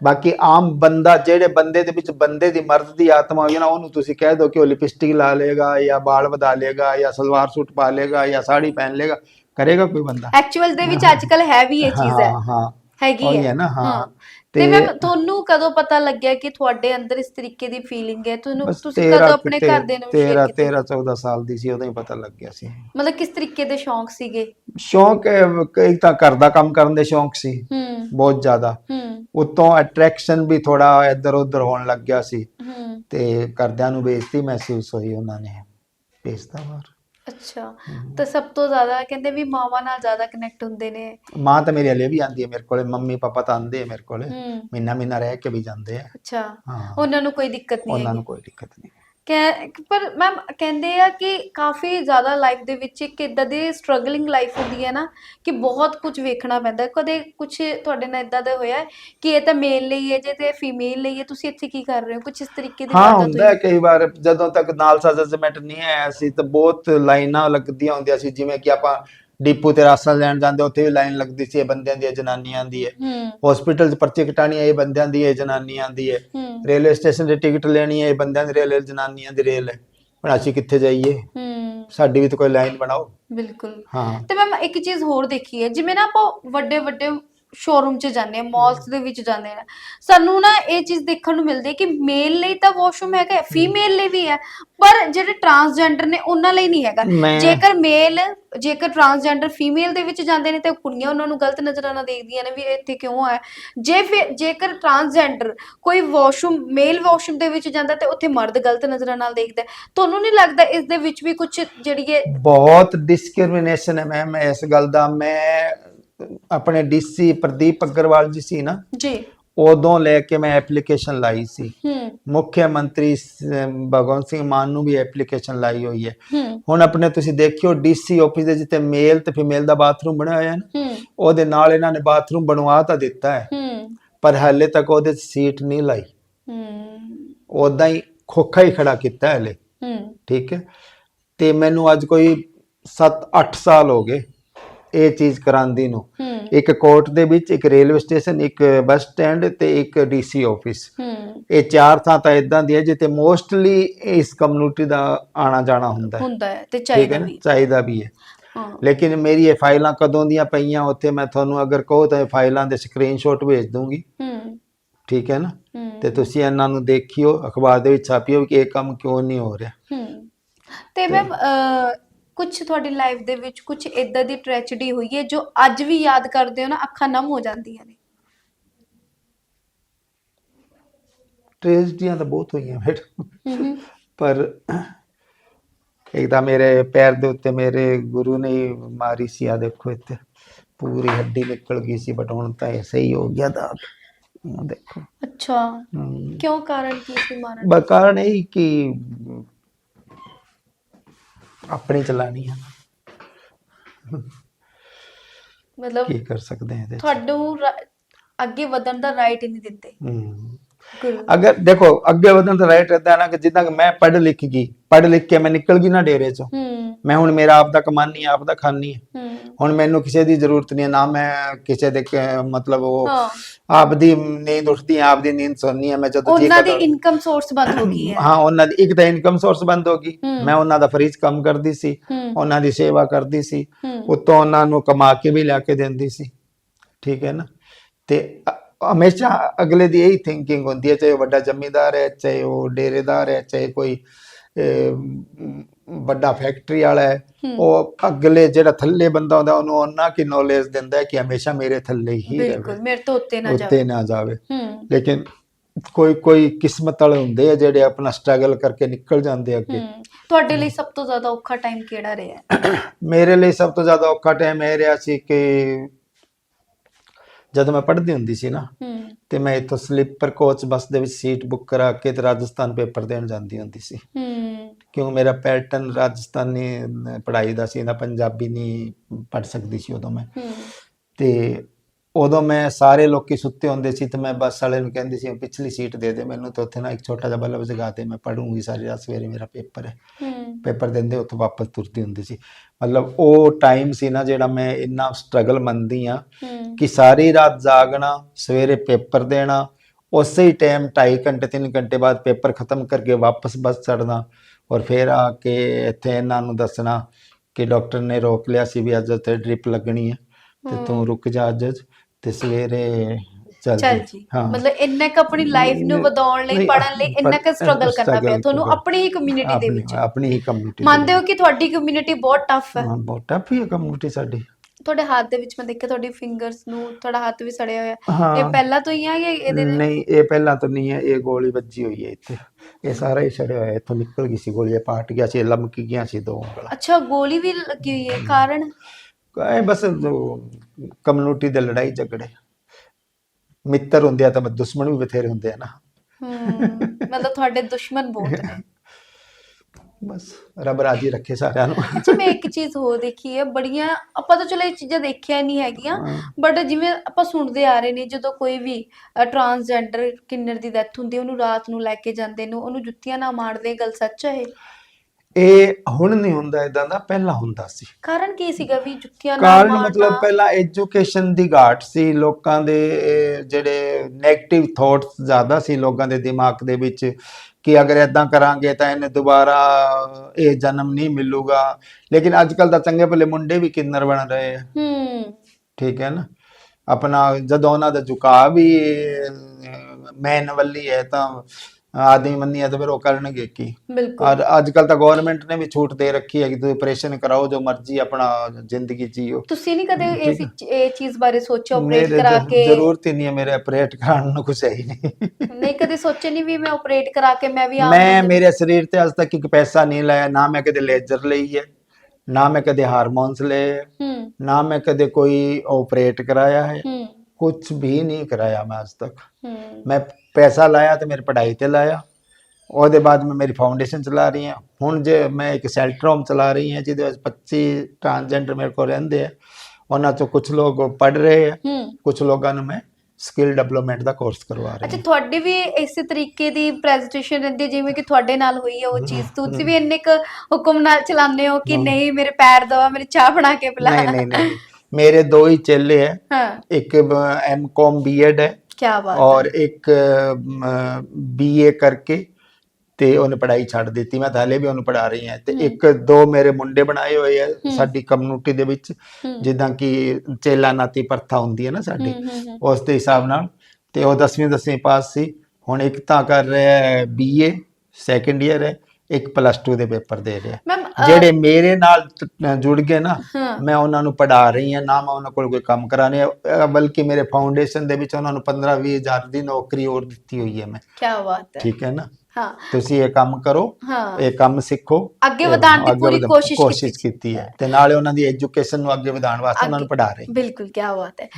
ਬਾਕੀ ਆਮ ਬੰਦਾ ਜਿਹੜੇ ਬੰਦੇ ਦੇ ਵਿੱਚ ਬੰਦੇ ਦੀ ਮਰਦ ਦੀ ਆਤਮਾ ਹੋਈ ਨਾ ਉਹਨੂੰ ਤੁਸੀਂ ਕਹਿ ਦਿਓ ਕਿ ਉਹ ਲਿਪਸਟਿਕ ਲਾ ਲੇਗਾ ਜਾਂ ਬਾਲ ਵਧਾ ਲੇਗਾ ਜਾਂ ਸਲਵਾਰ ਸੂਟ ਪਾ ਲੇਗਾ ਜਾਂ ਸਾੜੀ ਪਹਿਨ ਲੇਗਾ ਕਰੇਗਾ ਕੋਈ ਬੰਦਾ? ਐਕਚੁਅਲ ਦੇ ਵਿੱਚ ਅੱਜ ਕੱਲ ਹੈ ਵੀ ਇਹ ਚੀਜ਼ ਹੈ। ਹਾਂ ਹਾਂ। ਹੈਗੀ ਹੈ। ਨਾ ਹਾਂ। ਤੇ ਮੈਮ ਤੁਹਾਨੂੰ ਕਦੋਂ ਪਤਾ ਲੱਗਿਆ ਕਿ ਤੁਹਾਡੇ ਅੰਦਰ ਇਸ ਤਰੀਕੇ ਦੀ ਫੀਲਿੰਗ ਹੈ? ਤੁਹਾਨੂੰ ਤੁਸੀਂ 13 ਕਦੋਂ ਆਪਣੇ ਘਰਦਿਆਂ ਨੂੰ ਸ਼ੇਅਰ 13 ਕੀਤਾ? 13 14 ਸਾਲ ਦੀ ਸੀ ਉਦੋਂ ਹੀ ਪਤਾ ਲੱਗ ਗਿਆ ਸੀ। ਮਤਲਬ ਕਿਸ ਤਰੀਕੇ ਦੇ ਸ਼ੌਂਕ ਸੀਗੇ? ਸ਼ੌਂਕ ਇੱਕ ਤਾਂ ਘਰ ਦਾ ਕੰਮ ਕਰਨ ਦੇ ਸ਼ੌਂਕ ਸੀ ਹੂੰ। ਬਹੁਤ ਜ਼ਿਆਦਾ। ਹੂੰ। ਉਤੋਂ ਅਟਰੈਕਸ਼ਨ ਵੀ ਥੋੜਾ ਇੱਧਰ ਉੱਧਰ ਹੋਣ ਲੱਗ ਗਿਆ ਸੀ। ਹੂੰ। ਤੇ ਘਰਦਿਆਂ ਨੂੰ ਬੇਇੱਜ਼ਤੀ ਮਹਿਸੂਸ ਹੋਈ ਉਹਨਾਂ ਨੇ ਭੇਜਤਾ ਬਾਹਰ। ਅੱਛਾ। ਤਾਂ ਸਭ ਤੋਂ ਜ਼ਿਆਦਾ ਕਹਿੰਦੇ ਵੀ ਮਾਵਾਂ ਨਾਲ ਜ਼ਿਆਦਾ ਕਨੈਕਟ ਹੁੰਦੇ ਨੇ। ਮਾਂ ਤਾਂ ਮੇਰੀ ਹਲੇ ਵੀ ਆਂਦੀ ਹੈ ਮੇਰੇ ਕੋਲੇ ਮੰਮੀ ਪਾਪਾ ਤਾਂ ਆਂਦੇ ਆ ਮੇਰੇ ਕੋਲੇ। ਹੂੰ। ਮਹੀਨਾ ਮਹੀਨਾ ਰਹਿ ਕੇ ਵੀ ਜਾਂਦੇ ਆ। ਅੱਛਾ। ਹਾਂ। ਉਹਨਾਂ ਨੂੰ ਕੋਈ ਦਿੱਕਤ ਨਹੀਂ ਉਹਨਾਂ ਨੂੰ ਕੋਈ ਦਿੱਕਤ ਨਹੀਂ। ਕਹਿ- ਪਰ ਮੈਮ ਕਹਿੰਦੇ ਆ ਕਿ ਕਾਫੀ ਜ਼ਿਆਦਾ ਲਾਈਫ ਦੇ ਵਿੱਚ ਇੱਕ ਇਦਾਂ ਦੀ ਸਟਰਗਲਿੰਗ ਲਾਈਫ ਹੁੰਦੀ ਹੈ ਨਾ ਕਿ ਬਹੁਤ ਕੁਝ ਵੇਖਣਾ ਪੈਂਦਾ ਹੈ। ਕਦੇ ਕੁਝ ਤੁਹਾਡੇ ਨਾਲ ਇਦਾਂ ਦਾ ਹੋਇਆ ਹੈ ਕਿ ਇਹ ਤਾਂ ਮੇਲ ਲਈ ਹੈ ਜੇ ਤੇ ਫੀਮੇਲ ਲਈ ਹੈ ਤੁਸੀਂ ਇੱਥੇ ਕੀ ਕਰ ਰਹੇ ਹੋ ਕੁਝ ਇਸ ਤਰੀਕੇ ਦੀ ਹਾਂ ਹੁੰਦਾ ਹੈ ਕਈ ਵਾਰ ਜਦੋਂ ਤੱਕ ਨਾਲ ਜਜਮੈਂਟ ਨਹੀਂ ਆਇਆ ਸੀ ਤਾਂ ਬਹੁਤ ਲਾਈਨਾਂ ਲੱਗਦੀਆਂ ਹੁੰਦੀਆਂ ਸੀ ਜਿਵੇਂ ਕਿ ਆਪਾਂ ਡਿਪੂ ਤੇ ਰਾਸ਼ਨ ਲੈਣ ਜਾਂਦੇ ਉੱਥੇ ਵੀ ਲਾਈਨ ਲੱਗਦੀ ਸੀ ਇਹ ਬੰਦਿਆਂ ਦੀ ਇਹ ਜਨਾਨੀਆਂ ਦੀ ਹੈ। ਹਸਪੀਟਲ 'ਚ ਪਰਚੀ ਕਟਾਣੀ ਇਹ ਬੰਦਿਆਂ ਦੀ ਇਹ ਜਨਾਨੀਆਂ ਦੀ ਹੈ। ਰੇਲਵੇ ਸਟੇਸ਼ਨ ਤੇ ਟਿਕਟ ਲੈਣੀ ਹੈ ਇਹ ਬੰਦਿਆਂ ਦੀ ਰੇਲ ਜਨਾਨੀਆਂ ਦੀ ਰੇਲ ਹੈ। ਹੁਣ ਅਸੀਂ ਕਿੱਥੇ ਜਾਈਏ? ਸਾਡੀ ਵੀ ਤਾਂ ਕੋਈ ਲਾਈਨ ਬਣਾਓ। ਬਿਲਕੁਲ। ਹਾਂ। ਤੇ ਮੈਮ ਇੱਕ ਚੀਜ਼ ਹੋਰ ਦੇਖੀ ਹੈ ਜਿਵੇਂ ਨਾ ਆਪਾਂ ਵੱਡੇ ਵੱਡੇ ਸ਼ੋਰੂਮ 'ਚ ਜਾਂਦੇ ਆ ਮਾਲਸ ਦੇ ਵਿੱਚ ਜਾਂਦੇ ਆ ਸਾਨੂੰ ਨਾ ਇਹ ਚੀਜ਼ ਦੇਖਣ ਨੂੰ ਮਿਲਦੀ ਹੈ ਕਿ ਮੇਲ ਲਈ ਤਾਂ ਵਾਸ਼ਰੂਮ ਹੈਗਾ ਫੀਮੇਲ ਲਈ ਵੀ ਹੈ ਪਰ ਜਿਹੜੇ ਟਰਾਂਸਜੈਂਡਰ ਨੇ ਉਹਨਾਂ ਲਈ ਨਹੀਂ ਹੈਗਾ। ਮੈਂ- ਜੇਕਰ ਮੇਲ ਜੇਕਰ ਟਰਾਂਸਜੈਂਡਰ ਫੀਮੇਲ ਦੇ ਵਿੱਚ ਜਾਂਦੇ ਨੇ ਤੇ ਕੁੜੀਆਂ ਉਹਨਾਂ ਨੂੰ ਗਲਤ ਨਜ਼ਰਾਂ ਨਾਲ ਦੇਖਦੀਆਂ ਨੇ ਵੀ ਇਹ ਇੱਥੇ ਕਿਉਂ ਹੈ। ਜੇ ਫਿਰ ਜੇਕਰ ਟਰਾਂਸਜੈਂਡਰ ਕੋਈ ਵਾਸ਼ਰੂਮ ਮੇਲ ਵਾਸ਼ਰੂਮ ਦੇ ਵਿੱਚ ਜਾਂਦਾ ਤੇ ਉੱਥੇ ਮਰਦ ਗਲਤ ਨਜ਼ਰਾਂ ਨਾਲ ਦੇਖਦਾ ਹੈ। ਤੁਹਾਨੂੰ ਨਹੀਂ ਲੱਗਦਾ ਇਸ ਦੇ ਵਿੱਚ ਵੀ ਕੁਝ ਜਿਹੜੀ ਹੈ ਬਹੁਤ ਡਿਸਕ੍ਰਿਮੀਨੇਸ਼ਨ ਹੈ ਮੈਮ ਇਸ ਗੱਲ ਦਾ। ਮੈਂ ਆਪਣੇ ਡੀਸੀ ਪ੍ਰਦੀਪ ਅਗਰਵਾਲ ਜੀ ਸੀ ਨਾ ਜੀ। ਉਦੋਂ ਲੈ ਕੇ ਮੈਂ ਐਪਲੀਕੇਸ਼ਨ ਲਾਈ ਸੀ। ਹੂੰ। ਮੁੱਖ ਮੰਤਰੀ ਭਗਵੰਤ ਸਿੰਘ ਮਾਨ ਨੂੰ ਵੀ ਐਪਲੀਕੇਸ਼ਨ ਲਾਈ ਹੋਈ ਹੈ। ਹੁਣ ਆਪਣੇ ਤੁਸੀਂ ਦੇਖਿਓ ਡੀਸੀ ਆਫਿਸ ਦੇ ਜਿੱਥੇ ਮੇਲ ਤੇ ਫੀਮੇਲ ਦਾ ਬਾਥਰੂਮ ਬਣਿਆ ਹੋਇਆ ਹੈ। ਨਾ ਉਹਦੇ ਨਾਲ ਇਹਨਾਂ ਨੇ ਬਾਥਰੂਮ ਬਣਵਾ ਤਾਂ ਦਿੱਤਾ ਹੈ। ਹੂੰ। ਪਰ ਹਾਲੇ ਤੱਕ ਉਹਦੇ 'ਚ ਸੀਟ ਨਹੀਂ ਲਾਈ। ਹੂੰ। ਉਦਾਂ ਹੀ ਖੋਖਾ ਹੀ ਖੜਾ ਕੀਤਾ ਹੈ ਹਲੇ। ਹੂੰ। ਠੀਕ ਹੈ। ਤੇ ਮੈਨੂੰ ਅੱਜ ਕੋਈ 7-8 ਸਾਲ ਹੋ ਗਏ। ਇਹ ਚੀਜ਼ ਕਰਾਂਦੀ ਨੂੰ। ਇੱਕ ਕੋਰਟ ਦੇ ਵਿੱਚ ਇੱਕ ਰੇਲਵੇ ਸਟੇਸ਼ਨ ਇੱਕ ਬੱਸ ਸਟੈਂਡ ਤੇ ਇੱਕ ਡੀਸੀ ਆਫਿਸ। ਇਹ ਚਾਰ ਥਾਂ ਤਾਂ ਇਦਾਂ ਦੀ ਹੈ ਜਿੱਥੇ ਮੋਸਟਲੀ ਇਸ ਕਮਿਊਨਿਟੀ ਦਾ ਆਣਾ ਜਾਣਾ ਹੁੰਦਾ ਹੈ। ਹੁੰਦਾ ਹੈ ਤੇ ਠੀਕ ਹੈ ਚਾਹੀਦਾ ਵੀ ਚਾਹੀਦਾ ਵੀ ਹੈ। ਲੇਕਿਨ ਮੇਰੀ ਇਹ ਫਾਈਲਾਂ ਕਦੋਂ ਦੀਆਂ ਪਈਆਂ ਉੱਥੇ ਮੈਂ ਤੁਹਾਨੂੰ ਅਗਰ ਕਹੋ ਤਾਂ ਇਹ ਫਾਈਲਾਂ ਦੇ ਸਕਰੀਨਸ਼ਾਟ ਭੇਜ ਦੂੰਗੀ। ਠੀਕ ਹੈ ਨਾ? ਤੇ ਤੁਸੀਂ ਇਹਨਾਂ ਨੂੰ ਦੇਖਿਓ ਅਖਬਾਰ ਦੇ ਵਿੱਚ ਛਾਪਿਓ ਕਿ ਇਹ ਕੰਮ ਕਿਉਂ ਨਹੀਂ ਹੋ ਰਿਹਾ। ਤੇ ਮੈਮ ਕੁਝ ਤੁਹਾਡੀ ਲਾਈਫ ਦੇ ਵਿੱਚ ਕੁਝ ਇਦਾਂ ਦੀ ਟ੍ਰੈਜੇਡੀ ਹੋਈ ਹੈ ਜੋ ਅੱਜ ਵੀ ਯਾਦ ਕਰਦੇ ਹੋ ਨਾ ਅੱਖਾਂ ਨਮ ਹੋ ਜਾਂਦੀਆਂ ਨੇ? ਟ੍ਰੇਜਡੀਆਂ ਤਾਂ ਬਹੁਤ ਹੋਈਆਂ ਹੂੰ ਪਰ ਇੱਕ ਤਾਂ ਮੇਰੇ ਪੈਰ ਦੇ ਉੱਤੇ ਮੇਰੇ ਗੁਰੂ ਨੇ ਹੀ ਮਾਰੀ ਸੀ ਆ ਦੇਖੋ ਇੱਥੇ। ਪੂਰੀ ਹੱਡੀ ਨਿਕਲ ਗਈ ਸੀ ਬਟ ਹੁਣ ਤਾਂ ਇਹ ਸਹੀ ਹੋ ਗਿਆ ਆਹ ਦੇਖੋ। ਅੱਛਾ। ਕਿਉਂ ਕਾਰਨ ਕੀ ਸੀ ਮਾਰਨ ਬਸ ਕਾਰਨ ਇਹ ਹੀ ਕਿ ਆਪਣੀ ਚਲਾਣੀ ਆ। ਮਤਲਬ ਕੀ ਕਰ ਸਕਦੇ ਆ ਇਹਦੇ ਚ? ਤੁਹਾਨੂੰ ਅੱਗੇ ਵਧਣ ਦਾ ਰਾਈਟ ਹੀ ਨਹੀਂ ਦਿੱਤੇ। ਅਗਰ ਦੇਖੋ ਅੱਗੇ ਵਧਣ ਦਾ ਰਾਈਟ ਰਹਿੰਦਾ ਹੈ ਨਾ ਕਿ ਜਿੱਦਾਂ ਕਿ ਮੈਂ ਪੜ੍ਹ ਲਿਖ ਗਈ ਪੜ੍ਹ ਲਿਖ ਕੇ ਮੈਂ ਨਿਕਲ ਗਈ ਨਾ ਡੇਰੇ ਚੋਂ। ਮੈਂ ਹੁਣ ਮੇਰਾ ਆਪ ਦਾ ਕਮਾਨੀ ਆਪ ਦਾ ਖਾਨੀ ਹੈ। ਹੁਣ ਮੈਨੂੰ ਕਿਸੇ ਦੀ ਜ਼ਰੂਰਤ ਨਹੀਂ ਨਾ ਮੈਂ ਕਿਸੇ ਦੇ ਮਤਲਬ ਉਹ ਆਪ ਦੀ ਨੀਂਦ ਉੱਠਦੀ ਆਪ ਦੀ ਨੀਂਦ ਸੌਂਦੀ ਹੈ ਮੈਂ ਜਦੋਂ ਜੀ ਉਹਨਾਂ ਦੀ ਇਨਕਮ ਸੋਰਸ ਬੰਦ ਹੋ ਗਈ ਹੈ। ਹਾਂ ਉਹਨਾਂ ਦੀ ਇੱਕ ਤਾਂ ਇਨਕਮ ਸੋਰਸ ਬੰਦ ਹੋ ਗਈ। ਮੈਂ ਉਹਨਾਂ ਦਾ ਫਰੀਜ਼ ਕੰਮ ਕਰਦੀ ਸੀ ਉਹਨਾਂ ਦੀ ਸੇਵਾ ਕਰਦੀ ਸੀ। ਉਤੋਂ ਉਹਨਾਂ ਨੂੰ ਕਮਾ ਕੇ ਵੀ ਲਿਆ ਕੇ ਦਿੰਦੀ ਸੀ। ਠੀਕ ਹੈ ਨਾ? ਤੇ ਹਮੇਸ਼ਾ ਅਗਲੇ ਦੀ ਇਹੀ ਥਿੰਕਿੰਗ ਹੁੰਦੀ ਹੈ ਚਾਹੇ ਵੱਡਾ ਜ਼ਮੀਂਦਾਰ ਹੈ ਚਾਹੇ ਉਹ ਡੇਰੇਦਾਰ ਹੈ ਚਾਹੇ ਕੋਈ ਵੱਡਾ ਫੈਕਟਰੀ ਵਾਲਾ ਹੈ। ਉਹ ਅਗਲੇ ਜਿਹੜਾ ਥੱਲੇ ਬੰਦਾ ਹੁੰਦਾ ਉਹਨੂੰ ਉਹਨਾਂ ਕੀ ਨੌਲੇਜ ਦਿੰਦਾ ਹੈ ਕਿ ਹਮੇਸ਼ਾ ਮੇਰੇ ਥੱਲੇ ਹੀ ਬਿਲਕੁਲ ਰਹੇ ਮੇਰੇ ਤੋਂ ਉੱਤੇ ਨਾ ਉੱਤੇ ਜਾਵੇ। ਨਾ ਜਾਵੇ। ਲੇਕਿਨ ਕੋਈ ਕੋਈ ਕਿਸਮਤ ਵਾਲੇ ਹੁੰਦੇ ਆ ਜਿਹੜੇ ਆਪਣਾ ਸਟਰਗਲ ਕਰਕੇ ਨਿਕਲ ਜਾਂਦੇ ਆ ਅੱਗੇ। ਤੁਹਾਡੇ ਲਈ ਸਭ ਤੋਂ ਜ਼ਿਆਦਾ ਔਖਾ ਟਾਈਮ ਕਿਹੜਾ ਰਿਹਾ? ਹੈ ਮੇਰੇ ਲਈ ਸਭ ਤੋਂ ਜ਼ਿਆਦਾ ਔਖਾ ਟਾਈਮ ਇਹ ਰਿਹਾ ਸੀ ਕਿ ਜਦੋਂ ਮੈਂ ਪੜ੍ਹਦੀ ਹੁੰਦੀ ਸੀ ਨਾ ਤੇ ਮੈਂ ਇੱਥੋਂ ਸਲੀਪਰ ਕੋਚ ਬੱਸ ਦੇ ਵਿੱਚ ਸੀਟ ਬੁੱਕ ਕਰਾ ਕੇ ਤੇ ਰਾਜਸਥਾਨ ਪੇਪਰ ਦੇਣ ਜਾਂਦੀ ਹੁੰਦੀ ਸੀ। ਕਿਉਂ ਮੇਰਾ ਪੈਟਰਨ ਰਾਜਸਥਾਨੀ ਪੜ੍ਹਾਈ ਦਾ ਸੀ ਨਾ ਪੰਜਾਬੀ ਨਹੀਂ ਪੜ੍ਹ ਸਕਦੀ ਸੀ ਉਦੋਂ ਮੈਂ। ਤੇ ਉਦੋਂ ਮੈਂ ਸਾਰੇ ਲੋਕੀ ਸੁੱਤੇ ਹੁੰਦੇ ਸੀ ਤੇ ਮੈਂ ਬੱਸ ਵਾਲੇ ਨੂੰ ਕਹਿੰਦੀ ਸੀ ਪਿਛਲੀ ਸੀਟ ਦੇ ਦੇ ਮੈਨੂੰ ਤੇ ਉੱਥੇ ਨਾ ਇੱਕ ਛੋਟਾ ਜਿਹਾ ਬਲਬ ਜਗਾ ਦੇ ਮੈਂ ਪੜ੍ਹੂੰਗੀ ਸਾਰੀ ਰਾਤ ਸਵੇਰੇ ਮੇਰਾ ਪੇਪਰ ਹੈ। ਪੇਪਰ ਦਿੰਦੇ ਉੱਥੇ ਵਾਪਸ ਤੁਰਦੀ ਹੁੰਦੀ ਸੀ। ਮਤਲਬ ਉਹ ਟਾਈਮ ਸੀ ਨਾ ਜਿਹੜਾ ਮੈਂ ਇੰਨਾ ਸਟਰਗਲ ਮੰਨਦੀ ਆ ਕਿ ਸਾਰੀ ਰਾਤ ਜਾਗਣਾ ਸਵੇਰੇ ਪੇਪਰ ਦੇਣਾ ਉਸੇ ਹੀ ਟਾਈਮ 2.5 ਘੰਟੇ 3 ਘੰਟੇ ਬਾਅਦ ਪੇਪਰ ਖਤਮ ਕਰਕੇ ਵਾਪਸ ਬੱਸ ਚੜਨਾ ਔਰ ਫਿਰ ਆ ਕੇ ਇੱਥੇ ਇਹਨਾਂ ਨੂੰ ਦੱਸਣਾ ਕਿ ਡਾਕਟਰ ਨੇ ਰੋਕ ਲਿਆ ਸੀ ਵੀ ਅੱਜ ਤੇ ਡ੍ਰਿਪ ਲੱਗਣੀ ਹੈ ਤੇ ਤੂੰ ਰੁਕ ਜਾ ਅੱਜ ਤੇ ਸਵੇਰੇ ਚੱਲ ਜੀ। ਮਤਲਬ ਇੰਨਾ ਕੁ ਆਪਣੀ ਲਾਈਫ ਨੂੰ ਵਧਾਉਣ ਲਈ ਪੜਨ ਲਈ ਇੰਨਾ ਕੁ ਸਟਰਗਲ ਕਰਨਾ ਪਿਆ। ਤੁਹਾਨੂੰ। ਆਪਣੀ ਹੀ ਕਮਿਊਨਿਟੀ ਦੇ ਵਿੱਚ। ਆਪਣੀ ਹੀ ਕਮਿਊਨਿਟੀ ਮੰਨਦੇ ਹੋ ਕਿ ਤੁਹਾਡੀ ਕਮਿਊਨਿਟੀ ਬਹੁਤ ਟਫ ਹੈ? ਬਹੁਤ ਟਫ ਹੀ ਕਮਿਊਨਿਟੀ ਸਾਡੀ। ਤੁਹਾਡੇ ਹੱਥ ਦੇ ਵਿੱਚ ਮੈਂ ਦੇਖਿਆ ਤੁਹਾਡੀ ਫਿੰਗਰਸ ਨੂੰ ਤੁਹਾਡਾ ਹੱਥ ਵੀ ਸੜਿਆ ਹੋਇਆ। ਇਹ ਪਹਿਲਾਂ ਤੋਂ ਹੀ ਆ ਜਾਂ ਇਹਦੇ ਨਹੀਂ ਇਹ ਪਹਿਲਾਂ ਤੋਂ ਨਹੀਂ ਹੈ ਇਹ ਗੋਲੀ ਵੱਜੀ ਹੋਈ ਹੈ ਇੱਥੇ। ਇਹ ਸਾਰਾ ਹੀ ਛੜਿਆ ਹੋਇਆ ਇੱਥੋਂ ਨਿਕਲ ਗਈ ਸੀ ਗੋਲੀ ਇਹ ਪਾਟ ਗਿਆ ਸੀ ਲਮਕ ਗਿਆ ਸੀ ਦੋ ਉਂਗਲਾਂ। ਅੱਛਾ ਗੋਲੀ ਵੀ ਲੱਗੀ ਹੋਈ ਹੈ ਕਾਰਨ? ਇਹ ਬਸ ਕਮਿਊਨਿਟੀ ਦੇ ਲੜਾਈ ਝਗੜੇ। ਮਿੱਤਰ ਹੁੰਦੇ ਆ ਤਾਂ ਦੁਸ਼ਮਣ ਵੀ ਬਥੇਰੇ ਹੁੰਦੇ ਆ ਨਾ। ਹਮ ਮਤਲਬ ਤੁਹਾਡੇ ਦੁਸ਼ਮਣ ਬਹੁਤ ਨੇ। ਬਸ ਰੱਬ ਰਾਜੀ ਰੱਖੇ ਸਾਰਿਆਂ ਨੂੰ ਅੱਛਾ ਮੈਂ ਇੱਕ ਚੀਜ਼ ਹੋਰ ਦੇਖੀ ਹੈ ਬੜੀਆਂ ਆਪਾਂ ਤਾਂ ਚਲੋ ਇਹ ਚੀਜ਼ਾਂ ਦੇਖਿਆ ਨਹੀਂ ਹੈਗੀਆਂ ਬਟ ਜਿਵੇਂ ਆਪਾਂ ਸੁਣਦੇ ਆ ਰਹੇ ਨੇ ਜਦੋਂ ਕੋਈ ਵੀ ਟਰਾਂਸਜੈਂਡਰ ਕਿੰਨਰ ਦੀ ਡੈਥ ਹੁੰਦੀ ਹੈ ਉਹਨੂੰ ਰਾਤ ਨੂੰ ਲੈ ਕੇ ਜਾਂਦੇ ਨੇ ਉਹਨੂੰ ਜੁੱਤੀਆਂ ਨਾਲ ਮਾਰਦੇ ਗੱਲ ਸੱਚ ਹੈ ਇਹ? ਇਹ ਹੁਣ ਨਹੀਂ ਹੁੰਦਾ ਇਦਾਂ ਦਾ ਪਹਿਲਾਂ ਹੁੰਦਾ ਸੀ। ਕਾਰਨ ਕੀ ਸੀਗਾ ਵੀ ਜੁੱਤੀਆਂ ਨਾਲ ਕਾਰਨ ਮਾਰਨਾ? ਮਤਲਬ ਪਹਿਲਾਂ ਐਜੂਕੇਸ਼ਨ ਦੀ ਘਾਟ ਸੀ ਲੋਕਾਂ ਦੇ ਇਹ ਜਿਹੜੇ 네ਗੇਟਿਵ ਥਾਟਸ ਜ਼ਿਆਦਾ ਸੀ ਲੋਕਾਂ ਦੇ ਦਿਮਾਗ ਦੇ ਵਿੱਚ ਕਿ ਅਗਰ ਇਦਾਂ ਕਰਾਂਗੇ ਤਾਂ ਇਹਨੇ ਦੁਬਾਰਾ ਇਹ ਜਨਮ ਨਹੀਂ ਮਿਲੂਗਾ। ਲੇਕਿਨ ਅੱਜ ਕੱਲ ਤਾਂ ਚੰਗੇ ਭਲੇ ਮੁੰਡੇ ਵੀ ਕਿੰਨਰ ਬਣ ਰਹੇ ਆ। ਹੂੰ। ਠੀਕ ਹੈ ਨਾ? ਆਪਣਾ ਜਦੋਂ ਉਹਨਾਂ ਦਾ ਝੁਕਾਅ ਵੀ ਮੈਨ ਵੱਲੀ ਹੈ ਤਾਂ ਆਦਮੀ ਮੰਨੀ ਹੈ ਤਾਂ ਫਿਰ ਉਹ ਕਰਨਗੇ ਕੀ। ਬਿਲਕੁਲ। ਔਰ ਅੱਜ ਕੱਲ ਤਾਂ ਗਵਰਨਮੈਂਟ ਨੇ ਵੀ ਛੂਟ ਦੇ ਰੱਖੀ ਹੈ ਕਿ ਤੁਸੀਂ ਆਪਰੇਸ਼ਨ ਕਰਾਓ ਜੋ ਮਰਜ਼ੀ ਆਪਣਾ ਜ਼ਿੰਦਗੀ ਜੀਓ। ਤੁਸੀਂ ਨਹੀਂ ਕਦੇ ਇਸ ਇਹ ਚੀਜ਼ ਬਾਰੇ ਸੋਚਿਆ ਆਪਰੇਟ ਕਰਾ ਕੇ? ਜ਼ਰੂਰਤ ਹੀ ਨਹੀਂ ਹੈ ਮੇਰੇ ਆਪਰੇਟ ਕਰਾਉਣ ਨੂੰ ਕੁਝ ਹੈ ਹੀ ਨਹੀਂ। ਨਹੀਂ ਕਦੇ ਸੋਚਿਆ ਨਹੀਂ ਵੀ ਮੈਂ ਆਪਰੇਟ ਕਰਾ ਕੇ ਮੈਂ ਵੀ ਆਮ ਮੈਂ ਮੇਰੇ ਸਰੀਰ ਤੇ ਅੱਜ ਤੱਕ ਇੱਕ ਪੈਸਾ ਨਹੀਂ ਲਾਇਆ ਨਾ ਮੈਂ ਕਦੇ ਲੇਜ਼ਰ ਲਈ ਹੈ ਨਾ ਮੈਂ ਕਦੇ ਹਾਰਮੋਨਸ ਲਏ ਨਾ ਮੈਂ ਕਦੇ ਕੋਈ ਆਪਰੇਟ ਕਰਾਇਆ ਹੈ। ਹੂੰ। ਕੁਝ ਵੀ ਨਹੀਂ ਕਰਾਇਆ ਮੈਂ ਅੱਜ ਤੱਕ। ਮੈਂ ਪੈਸਾ ਲਾਇਆ ਤੇ ਮੇਰੀ ਪੜ੍ਹਾਈ ਤੇ ਲਾਇਆ। ਉਹਦੇ ਬਾਅਦ ਮੈਂ ਮੇਰੀ ਫਾਊਂਡੇਸ਼ਨ ਚਲਾ ਰਹੀ ਹਾਂ। ਹੁਣ ਜੇ ਮੈਂ ਇੱਕ ਸੈਲਟਰੋਮ ਚਲਾ ਰਹੀ ਹਾਂ ਜਿਹਦੇ ਵਿੱਚ 25 ਟ੍ਰਾਂਸਜੈਂਡਰ ਮੇਰੇ ਕੋਲ ਰਹਿੰਦੇ ਆ ਉਹਨਾਂ ਚੋਂ ਕੁਝ ਲੋਕ ਪੜ੍ਹ ਰਹੇ ਆ। ਕੁਝ ਲੋਕਾਂ ਨੂੰ ਮੈਂ ਸਕਿੱਲ ਡਿਵੈਲਪਮੈਂਟ ਦਾ ਕੋਰਸ ਕਰਵਾ ਰਹੀ ਅੱਛਾ ਹਾਂ। ਤੁਹਾਡੀ ਵੀ ਇਸੇ ਤਰੀਕੇ ਦੀ ਪ੍ਰੈਜੈਂਟੇਸ਼ਨ ਰਹਿੰਦੀ ਹੈ ਜਿਵੇਂ ਕਿ ਤੁਹਾਡੇ ਨਾਲ ਹੋਈ ਹੈ ਉਹ ਚੀਜ਼। ਤੁਸੀਂ ਵੀ ਇੰਨੇ ਕੁ ਹੁਕਮ ਨਾਲ ਚਲਾਉਂਦੇ ਹੋ ਕਿ। ਨਹੀਂ ਮੇਰੇ ਪੈਰ ਦਵਾ ਮੇਰੀ ਚਾਹ ਬਣਾ ਕੇ ਪਿਲਾ। ਨਹੀਂ ਨਹੀਂ ਨਹੀਂ। ਮੇਰੇ ਦੋ ਹੀ ਚੇਲੇ ਹੈ ਹਾਂ। ਇੱਕ ਐਮਕਾਮ ਬੀਐਡ ਹੈ। ਕੀ ਬਾਤ ਹੈ। ਔਰ ਇੱਕ ਬੀਏ ਕਰਕੇ ਤੇ ਉਹਨੇ ਪੜ੍ਹਾਈ ਛੱਡ ਦਿੱਤੀ। ਮੈਂ ਹਲੇ ਵੀ ਉਹਨੂੰ ਪੜ੍ਹਾ ਰਹੀ ਹਾਂ। ਤੇ। ਇੱਕ ਦੋ ਮੇਰੇ ਮੁੰਡੇ ਬਣਾਏ ਹੋਏ ਆ। ਸਾਡੀ ਕਮਿਊਨਿਟੀ ਦੇ ਵਿੱਚ। ਜਿੱਦਾਂ ਕਿ ਚੇਲਾ ਨਾਤੀ ਪ੍ਰਥਾ ਹੁੰਦੀ ਹੈ ਨਾ ਸਾਡੀ। ਉਸ ਦੇ ਹਿਸਾਬ ਨਾਲ। ਤੇ ਉਹ 10ਵੀਂ 10ਵੀਂ ਪਾਸ ਸੀ। ਹੁਣ ਇੱਕ ਤਾਂ ਕਰ ਰਿਹਾ ਹੈ ਬੀਏ ਸੈਕੰਡ ਈਅਰ ਹੈ। ਇੱਕ ਪਲੱਸ 2 ਦੇ ਪੇਪਰ ਦੇ ਰਿਹਾ ਮੈਮ ਜਿਹੜੇ ਮੇਰੇ ਨਾਲ ਜੁੜ ਗਏ ਨਾ ਮੈਂ ਉਹਨਾਂ ਨੂੰ ਪੜਾ ਰਹੀ ਹਾਂ ਨਾ ਮੈਂ ਉਹਨਾਂ ਕੋਲ ਕੋਈ ਕੰਮ ਕਰਾਣੇ ਬਲਕਿ ਮੇਰੇ ਫਾਊਂਡੇਸ਼ਨ ਦੇ ਵਿੱਚ ਉਹਨਾਂ ਨੂੰ 15 20 ਦੀ ਨੌਕਰੀ ਹੋਰ ਦਿੱਤੀ ਹੋਈ ਹੈ ਮੈਂ। क्या ਬਾਤ है ਠੀਕ ਹੈ ਨਾ? हाँ ਤੁਸੀਂ ਇਹ ਕੰਮ ਕਰੋ हाँ ਇਹ ਕੰਮ ਸਿੱਖੋ ਅੱਗੇ ਤੇ ਦੀ ਪੂਰੀ ਵਧਾ- ਕੋਸ਼ਿਸ਼ ਕੀਤੀ। ਕੋਸ਼ਿਸ਼ ਕੀਤੀ ਹੈ। ਤੇ ਨਾਲੇ ਉਹਨਾਂ ਦੀ ਐਜੂਕੇਸ਼ਨ ਨੂੰ ਅੱਗੇ ਵਧਾਉਣ ਵਾਸਤੇ ਉਹਨਾਂ ਨੂੰ ਪੜਾ ਰਹੇ। ਬਿਲਕੁਲ ਕਿਆ ਬਾਤ ਹੈ।